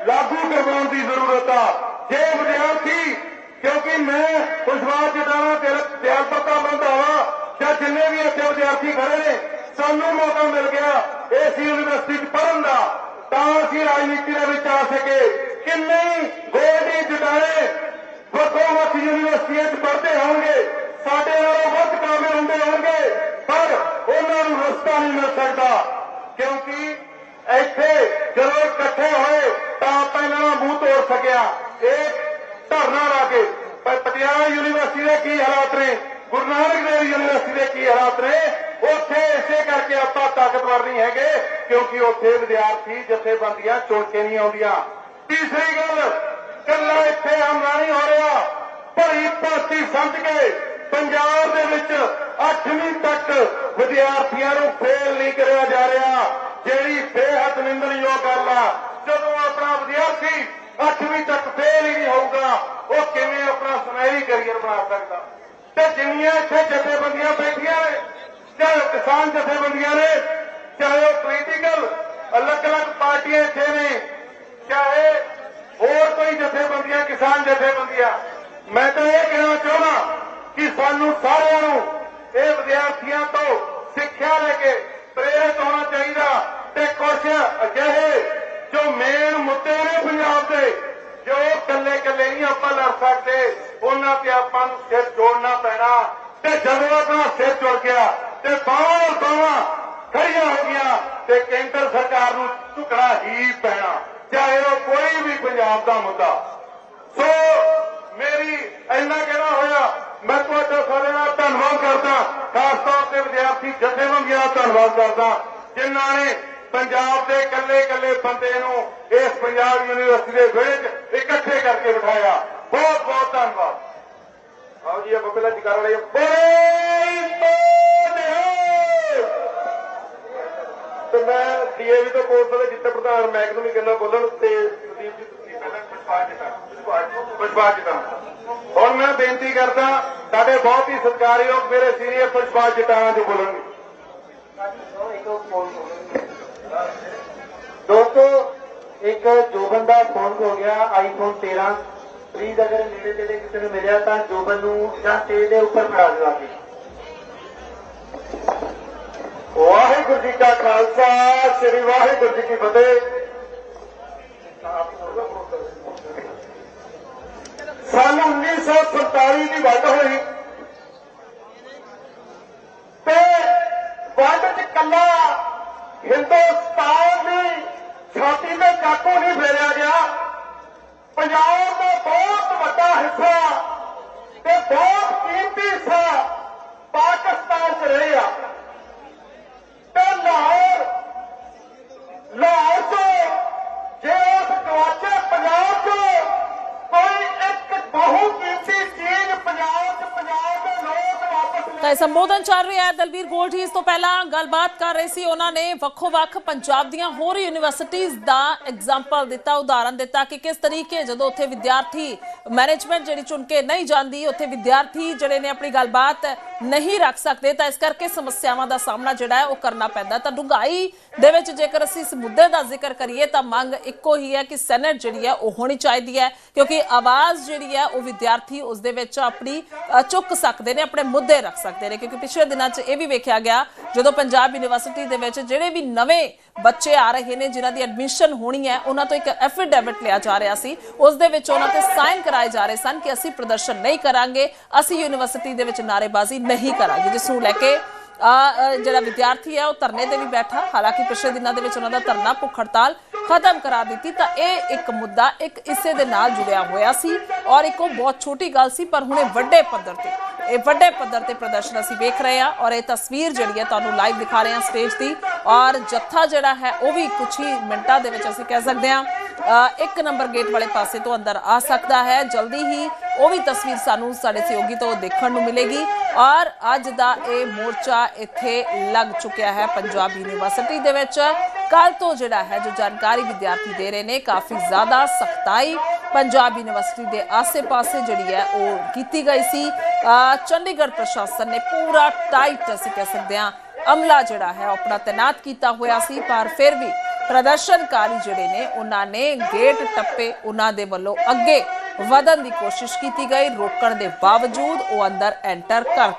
ਲਾਗੂ ਕਰਵਾਉਣ ਦੀ ਜ਼ਰੂਰਤ ਆ ਜੇ ਵਿਦਿਆਰਥੀ ਕਿਉਂਕਿ ਮੈਂ ਵਿਸ਼ਵਾਸ ਜਤਾਉਣਾ ਦਿਆਲ ਪ੍ਰਤਾਪ ਰੰਧਾਵਾ ਜਾਂ ਜਿੰਨੇ ਵੀ ਇੱਥੇ ਵਿਦਿਆਰਥੀ ਖੜੇ ਨੇ ਸਾਨੂੰ ਮੌਕਾ ਮਿਲ ਗਿਆ ਇਸ ਯੂਨੀਵਰਸਿਟੀ 'ਚ ਪੜ੍ਹਨ ਦਾ ਤਾਂ ਅਸੀਂ ਰਾਜਨੀਤੀ ਦੇ ਵਿੱਚ ਆ ਸਕੇ ਕਿੰਨੇ ਹੀ ਗੋਲਡੀ ਜਟਾਰੇ ਵੱਖੋ ਵੱਖ ਯੂਨੀਵਰਸਿਟੀਆਂ 'ਚ ਪੜ੍ਹਦੇ ਹੋਣਗੇ ਸਾਡੇ ਨਾਲੋਂ ਵੱਧ ਕਾਮਯਾਬ ਹੁੰਦੇ ਹੋਣਗੇ ਪਰ ਉਹਨਾਂ ਨੂੰ ਰਸਤਾ ਨਹੀਂ ਮਿਲ ਸਕਦਾ ਕਿਉਂਕਿ ਇੱਥੇ ਜਦੋਂ ਇਕੱਠੇ ਹੋਏ ਤਾਂ ਆਪਾਂ ਇਹਨਾਂ ਦਾ ਮੂੰਹ ਤੋੜ ਸਕਿਆ ਇਹ ਧਰਨਾ ਲਾ ਕੇ ਪਰ ਪਟਿਆਲਾ ਯੂਨੀਵਰਸਿਟੀ ਦੇ ਕੀ ਹਾਲਾਤ ਨੇ? ਗੁਰੂ ਨਾਨਕ ਦੇਵ ਯੂਨੀਵਰਸਿਟੀ ਦੇ ਕੀ ਹਾਲਾਤ ਨੇ? ਉੱਥੇ ਇਸੇ ਕਰਕੇ ਆਪਾਂ ਤਾਕਤਵਰ ਨਹੀਂ ਹੈਗੇ, ਕਿਉਂਕਿ ਉੱਥੇ ਵਿਦਿਆਰਥੀ ਜਥੇਬੰਦੀਆਂ ਚੁਣ ਕੇ ਨਹੀਂ ਆਉਂਦੀਆਂ। ਤੀਸਰੀ ਗੱਲ, ਕੱਲਾ ਇੱਥੇ ਹਮਲਾ ਨਹੀਂ ਹੋ ਰਿਹਾ। ਭਰੀ ਭਾਤੀ ਸਮਝ ਕੇ ਪੰਜਾਬ ਦੇ ਵਿੱਚ 8ਵੀਂ ਤੱਕ ਵਿਦਿਆਰਥੀਆਂ ਨੂੰ ਫੇਲ ਨਹੀਂ ਕਰਿਆ ਜਾ ਰਿਹਾ। ਜਿਹੜੀ ਬੇਹੱਦ ਨਿੰਦਣਯੋਗ ਗੱਲ ਆ, ਜਦੋਂ ਆਪਣਾ ਵਿਦਿਆਰਥੀ 8ਵੀਂ ਤੱਕ ਫੇਲ ਹੀ ਨਹੀਂ ਹੋਊਗਾ ਉਹ ਕਿਵੇਂ ਆਪਣਾ ਸੁਨਹਿਰੀ ਕਰੀਅਰ ਬਣਾ ਸਕਦਾ? ਤੇ ਜਿੰਨੀਆਂ ਇੱਥੇ ਜਥੇਬੰਦੀਆਂ ਬੈਠੀਆਂ ਨੇ, ਚਾਹੇ ਕਿਸਾਨ ਜਥੇਬੰਦੀਆਂ ਨੇ, ਚਾਹੇ ਉਹ ਪੋਲੀਟੀਕਲ ਅਲੱਗ-ਅਲੱਗ ਪਾਰਟੀਆਂ ਇੱਥੇ ਨੇ, ਚਾਹੇ ਹੋਰ ਕੋਈ ਜਥੇਬੰਦੀਆਂ, ਕਿਸਾਨ ਜਥੇਬੰਦੀਆਂ। ਮੈਂ ਤਾਂ ਇਹ ਕਹਿਣਾ ਚਾਹੁੰਦਾ ਕਿ ਸਾਨੂੰ ਸਾਰਿਆਂ ਨੂੰ ਇਹ ਵਿਦਿਆਰਥੀਆਂ ਤੋਂ ਸਿੱਖਿਆ ਲੈ ਕੇ ਪ੍ਰੇਰਿਤ ਹੋਣਾ ਚਾਹੀਦਾ ਤੇ ਕੁਝ ਅਜਿਹੇ ਜੋ ਮੇਨ ਮੁੱਦੇ ਨੇ ਪੰਜਾਬ ਦੇ, ਜੋ ਕੱਲੇ ਕੱਲੇ ਆਪਾਂ ਲੜ ਸਕਦੇ, ਉਹਨਾਂ ਤੇ ਆਪਾਂ ਨੂੰ ਸਿਰ ਜੋੜਨਾ ਪੈਣਾ। ਤੇ ਜਦੋਂ ਆਪਣਾ ਸਿਰ ਜੁੜ ਗਿਆ, ਤੇ ਬਾਹਾਂ ਬਾਹਾਂ ਖੜੀਆਂ ਹੋ ਗਈਆਂ, ਤੇ ਕੇਂਦਰ ਸਰਕਾਰ ਨੂੰ ਝੁਕਣਾ ਹੀ ਪੈਣਾ, ਚਾਹੇ ਉਹ ਕੋਈ ਵੀ ਪੰਜਾਬ ਦਾ ਮੁੱਦਾ। ਸੋ ਮੇਰੀ ਇੰਨਾ ਕਹਿਣਾ ਹੋਇਆ, ਮੈਂ ਤੁਹਾਡਾ ਸਾਰਿਆਂ ਦਾ ਧੰਨਵਾਦ ਕਰਦਾ, ਖਾਸ ਤੌਰ ਤੇ ਵਿਦਿਆਰਥੀ ਜਥੇਬੰਦੀਆਂ ਦਾ ਧੰਨਵਾਦ ਕਰਦਾ, ਜਿਨ੍ਹਾਂ ਨੇ ਪੰਜਾਬ ਦੇ ਇਕੱਲੇ ਇਕੱਲੇ ਬੰਦੇ ਨੂੰ ਇਸ ਪੰਜਾਬ ਯੂਨੀਵਰਸਿਟੀ ਦੇ ਵਿੱਚ ਇਕੱਠੇ ਕਰਕੇ ਬਿਠਾਇਆ। ਬਹੁਤ ਬਹੁਤ ਧੰਨਵਾਦ। ਆਓ ਜੀ, ਆਪਾਂ ਪਹਿਲਾਂ ਜਕਾਰ ਵਾਲੇ ਤੇ ਮੈਂ ਡੀਏਵੀ ਤੋਂ ਕੋਰਸ ਦੇ ਜਿੱਤੇ ਪ੍ਰਧਾਨ ਮਹਿਕਮੇ ਨੂੰ ਵੀ ਕਹਿੰਦਾ ਬੋਲਣ ਤੇ ਸੁਦੀਪ ਜੀ, ਤੁਸੀਂ ਪਹਿਲਾਂ ਵਿਸ਼ਵਾਸ ਜਿਤਾ ਵਿਸ਼ਵਾਸ ਹੁਣ ਮੈਂ ਬੇਨਤੀ ਕਰਦਾ, ਸਾਡੇ ਬਹੁਤ ਹੀ ਸਤਿਕਾਰਯੋਗ, ਮੇਰੇ ਸੀਨੀਅਰ ਵਿਸ਼ਵਾਸ ਜਿਤਾਣਾ ਜੋ ਬੋਲਣਗੇ। ਦੋਸਤੋ ਇੱਕ ਜੋਬਨ ਦਾ ਫੋਨ ਹੋ ਗਿਆ ਆਈਫੋਨ 13 ਪਲੀਜ਼ ਅਗਰ ਨੇੜੇ ਤੇੜੇ ਕਿਸੇ ਨੂੰ ਮਿਲਿਆ ਤਾਂ ਜੋਬਨ ਨੂੰ ਜਾਂ ਸਟੇਜ ਦੇ ਉੱਪਰ ਫੜਾ ਦਿਓ ਆ ਵਾਹਿਗੁਰੂ ਜੀ ਕਾ ਖਾਲਸਾ, ਸ੍ਰੀ ਵਾਹਿਗੁਰੂ ਜੀ ਕੀ ਫਤਿਹ। ਸਾਲ 1947 ਦੀ ਵੰਡ ਹੋਈ। ਤੇ ਵੰਡ ਚ ਕੱਲਾ ਹਿੰਦੁਸਤਾਨ ਦੀ ਛਾਤੀ ਤੇ ਚਾਕੂ ਨਹੀਂ ਫੇਰਿਆ ਗਿਆ। ਪੰਜਾਬ ਦਾ ਬਹੁਤ ਵੱਡਾ ਹਿੱਸਾ ਤੇ ਬਹੁਤ ਕੀਮਤੀ ਹਿੱਸਾ ਪਾਕਿਸਤਾਨ ਚ ਰਹੇ ਆ ਤੇ ਲਾਹੌਰ ਲਾਹੌਰ ਤੋਂ ਜੇ ਉਸ ਗਵਾਚੇ ਪੰਜਾਬ ਤੋਂ ਕੋਈ ਇੱਕ ਬਹੁ ਕੀਮਤੀ ਤਾਂ ਇਹ ਸੰਬੋਧਨ ਚੱਲ ਰਿਹਾ ਹੈ। ਦਲਵੀਰ ਗੋਲਡੀ ਇਸ ਤੋਂ ਪਹਿਲਾਂ ਗੱਲਬਾਤ ਕਰ ਰਹੇ ਸੀ। ਉਹਨਾਂ ਨੇ ਵੱਖੋ-ਵੱਖ ਪੰਜਾਬ ਦੀਆਂ ਹੋਰ ਯੂਨੀਵਰਸਿਟੀਆਂ ਦਾ ਐਗਜ਼ਾਮਪਲ ਦਿੱਤਾ, ਉਦਾਹਰਨ ਦਿੱਤਾ ਕਿ ਕਿਸ ਤਰੀਕੇ ਜਦੋਂ ਉੱਥੇ ਵਿਦਿਆਰਥੀ ਮੈਨੇਜਮੈਂਟ ਜਿਹੜੀ ਚੁਣ ਕੇ ਨਹੀਂ ਜਾਂਦੀ, ਉੱਥੇ ਵਿਦਿਆਰਥੀ ਜਿਹੜੇ ਨੇ ਆਪਣੀ ਗੱਲਬਾਤ ਨਹੀਂ ਰੱਖ ਸਕਦੇ, ਤਾਂ ਇਸ ਕਰਕੇ ਸਮੱਸਿਆਵਾਂ ਦਾ ਸਾਹਮਣਾ ਜਿਹੜਾ ਹੈ ਉਹ ਕਰਨਾ ਪੈਂਦਾ। ਤਾਂ ਡੂੰਘਾਈ ਦੇ ਵਿੱਚ ਜੇਕਰ ਅਸੀਂ ਇਸ ਮੁੱਦੇ ਦਾ ਜ਼ਿਕਰ ਕਰੀਏ, ਤਾਂ ਮੰਗ ਇੱਕੋ ਹੀ ਹੈ ਕਿ ਸੈਨੇਟ ਜਿਹੜੀ ਹੈ ਉਹ ਹੋਣੀ ਚਾਹੀਦੀ ਹੈ, ਕਿਉਂਕਿ ਆਵਾਜ਼ ਜਿਹੜੀ ਹੈ ਉਹ ਵਿਦਿਆਰਥੀ ਉਸ ਦੇ ਵਿੱਚ ਆਪਣੀ ਚੁੱਕ ਸਕਦੇ ਨੇ, ਆਪਣੇ ਮੁੱਦੇ ਰੱਖ ਸਕਦੇ ਨੇ। ਕਿਉਂਕਿ ਪਿਛਲੇ ਦਿਨਾਂ 'ਚ ਇਹ ਵੀ ਵੇਖਿਆ ਗਿਆ, ਜਦੋਂ ਪੰਜਾਬ ਯੂਨੀਵਰਸਿਟੀ ਦੇ ਵਿੱਚ ਜਿਹੜੇ ਵੀ ਨਵੇਂ ਬੱਚੇ ਆ ਰਹੇ ਨੇ, ਜਿਨ੍ਹਾਂ ਦੀ ਐਡਮਿਸ਼ਨ ਹੋਣੀ ਹੈ, ਉਹਨਾਂ ਤੋਂ ਇੱਕ ਐਫੀਡੇਵਿਟ ਲਿਆ ਜਾ ਰਿਹਾ ਸੀ। ਉਸ ਦੇ ਵਿੱਚ ਉਹਨਾਂ ਤੇ ਸਾਈਨ ਕਰਾਏ ਜਾ ਰਹੇ ਸਨ ਕਿ ਅਸੀਂ ਪ੍ਰਦਰਸ਼ਨ ਨਹੀਂ ਕਰਾਂਗੇ, ਅਸੀਂ ਯੂਨੀਵਰਸਿਟੀ ਦੇ ਵਿੱਚ ਨਾਰੇਬਾਜ਼ੀ ਨਹੀਂ ਕਰਾਂਗੇ ਜਿਸ ਨੂੰ ਲੈ ਕੇ ਆ ਜਿਹੜਾ ਵਿਦਿਆਰਥੀ ਹੈ, ਉਹ ਧਰਨੇ ਤੇ ਵੀ ਬੈਠਾ। ਹਾਲਾਂਕਿ ਪਿਛਲੇ ਦਿਨਾਂ ਦੇ ਵਿੱਚ ਉਹਨਾਂ ਦਾ ਧਰਨਾ ਭੁੱਖ ਹੜਤਾਲ ਖਤਮ ਕਰਾ ਦਿੱਤੀ, ਤਾਂ ਇਹ ਇੱਕ ਮੁੱਦਾ ਇੱਕ ਇਸੇ ਦੇ ਨਾਲ ਜੁੜਿਆ ਹੋਇਆ ਸੀ ਔਰ ਇੱਕ ਉਹ ਬਹੁਤ ਛੋਟੀ ਗੱਲ ਸੀ, ਪਰ ਹੁਣੇ ਵੱਡੇ ਪੱਧਰ ਤੇ, ਇਹ ਵੱਡੇ ਪੱਧਰ ਤੇ ਪ੍ਰਦਰਸ਼ਨ ਅਸੀਂ ਵੇਖ ਰਹੇ ਹਾਂ ਔਰ ਇਹ ਤਸਵੀਰ ਜਿਹੜੀ ਹੈ ਤੁਹਾਨੂੰ ਲਾਈਵ ਦਿਖਾ ਰਹੇ ਹਾਂ ਸਟੇਜ ਦੀ ਔਰ ਜੱਥਾ ਜਿਹੜਾ ਹੈ, ਉਹ ਵੀ ਕੁਝ ਹੀ ਮਿੰਟਾਂ ਦੇ ਵਿੱਚ ਅਸੀਂ ਕਹਿ ਸਕਦੇ ਹਾਂ ਇੱਕ ਨੰਬਰ ਗੇਟ ਵਾਲੇ ਪਾਸੇ ਤੋਂ ਅੰਦਰ ਆ ਸਕਦਾ ਹੈ। ਜਲਦੀ ਹੀ ਉਹ ਵੀ ਤਸਵੀਰ ਸਾਨੂੰ ਸਾਡੇ ਸਹਿਯੋਗੀ ਤੋਂ ਦੇਖਣ ਨੂੰ ਮਿਲੇਗੀ। ਔਰ ਅੱਜ ਦਾ ਇਹ ਮੋਰਚਾ ਇੱਥੇ ਲੱਗ ਚੁੱਕਿਆ ਹੈ ਪੰਜਾਬ ਯੂਨੀਵਰਸਿਟੀ ਦੇ ਵਿੱਚ। ਕੱਲ ਤੋਂ ਜਿਹੜਾ ਹੈ, ਜੋ ਜਾਣਕਾਰੀ ਵਿਦਿਆਰਥੀ ਦੇ ਰਹੇ ਨੇ, ਕਾਫੀ ਜ਼ਿਆਦਾ ਸਖਤਾਈ ਪੰਜਾਬ ਯੂਨੀਵਰਸਿਟੀ ਦੇ ਆਸੇ-ਪਾਸੇ ਜਿਹੜੀ ਹੈ, ਉਹ ਕੀਤੀ ਗਈ ਸੀ। ਚੰਡੀਗੜ੍ਹ ਪ੍ਰਸ਼ਾਸਨ ਨੇ ਪੂਰਾ ਟਾਈਟ, ਅਸੀਂ ਕਹਿ ਸਕਦੇ ਹਾਂ, ਅਮਲਾ ਜਿਹੜਾ ਹੈ ਆਪਣਾ ਤੈਨਾਤ ਕੀਤਾ ਹੋਇਆ ਸੀ। ਪਰ ਫਿਰ ਵੀ ਪ੍ਰਦਰਸ਼ਨਕਾਰੀ ਜਿਹੜੇ ਨੇ, ਉਹਨਾਂ ਨੇ ਗੇਟ ਟੱਪੇ, ਉਹਨਾਂ ਦੇ ਵੱਲੋਂ ਅੱਗੇ ਵਧਣ ਦੀ ਕੋਸ਼ਿਸ਼ ਕੀਤੀ ਗਈ। ਰੋਕਣ ਦੇ ਬਾਵਜੂਦ ਉਹ ਅੰਦਰ ਐਂਟਰ ਕਰ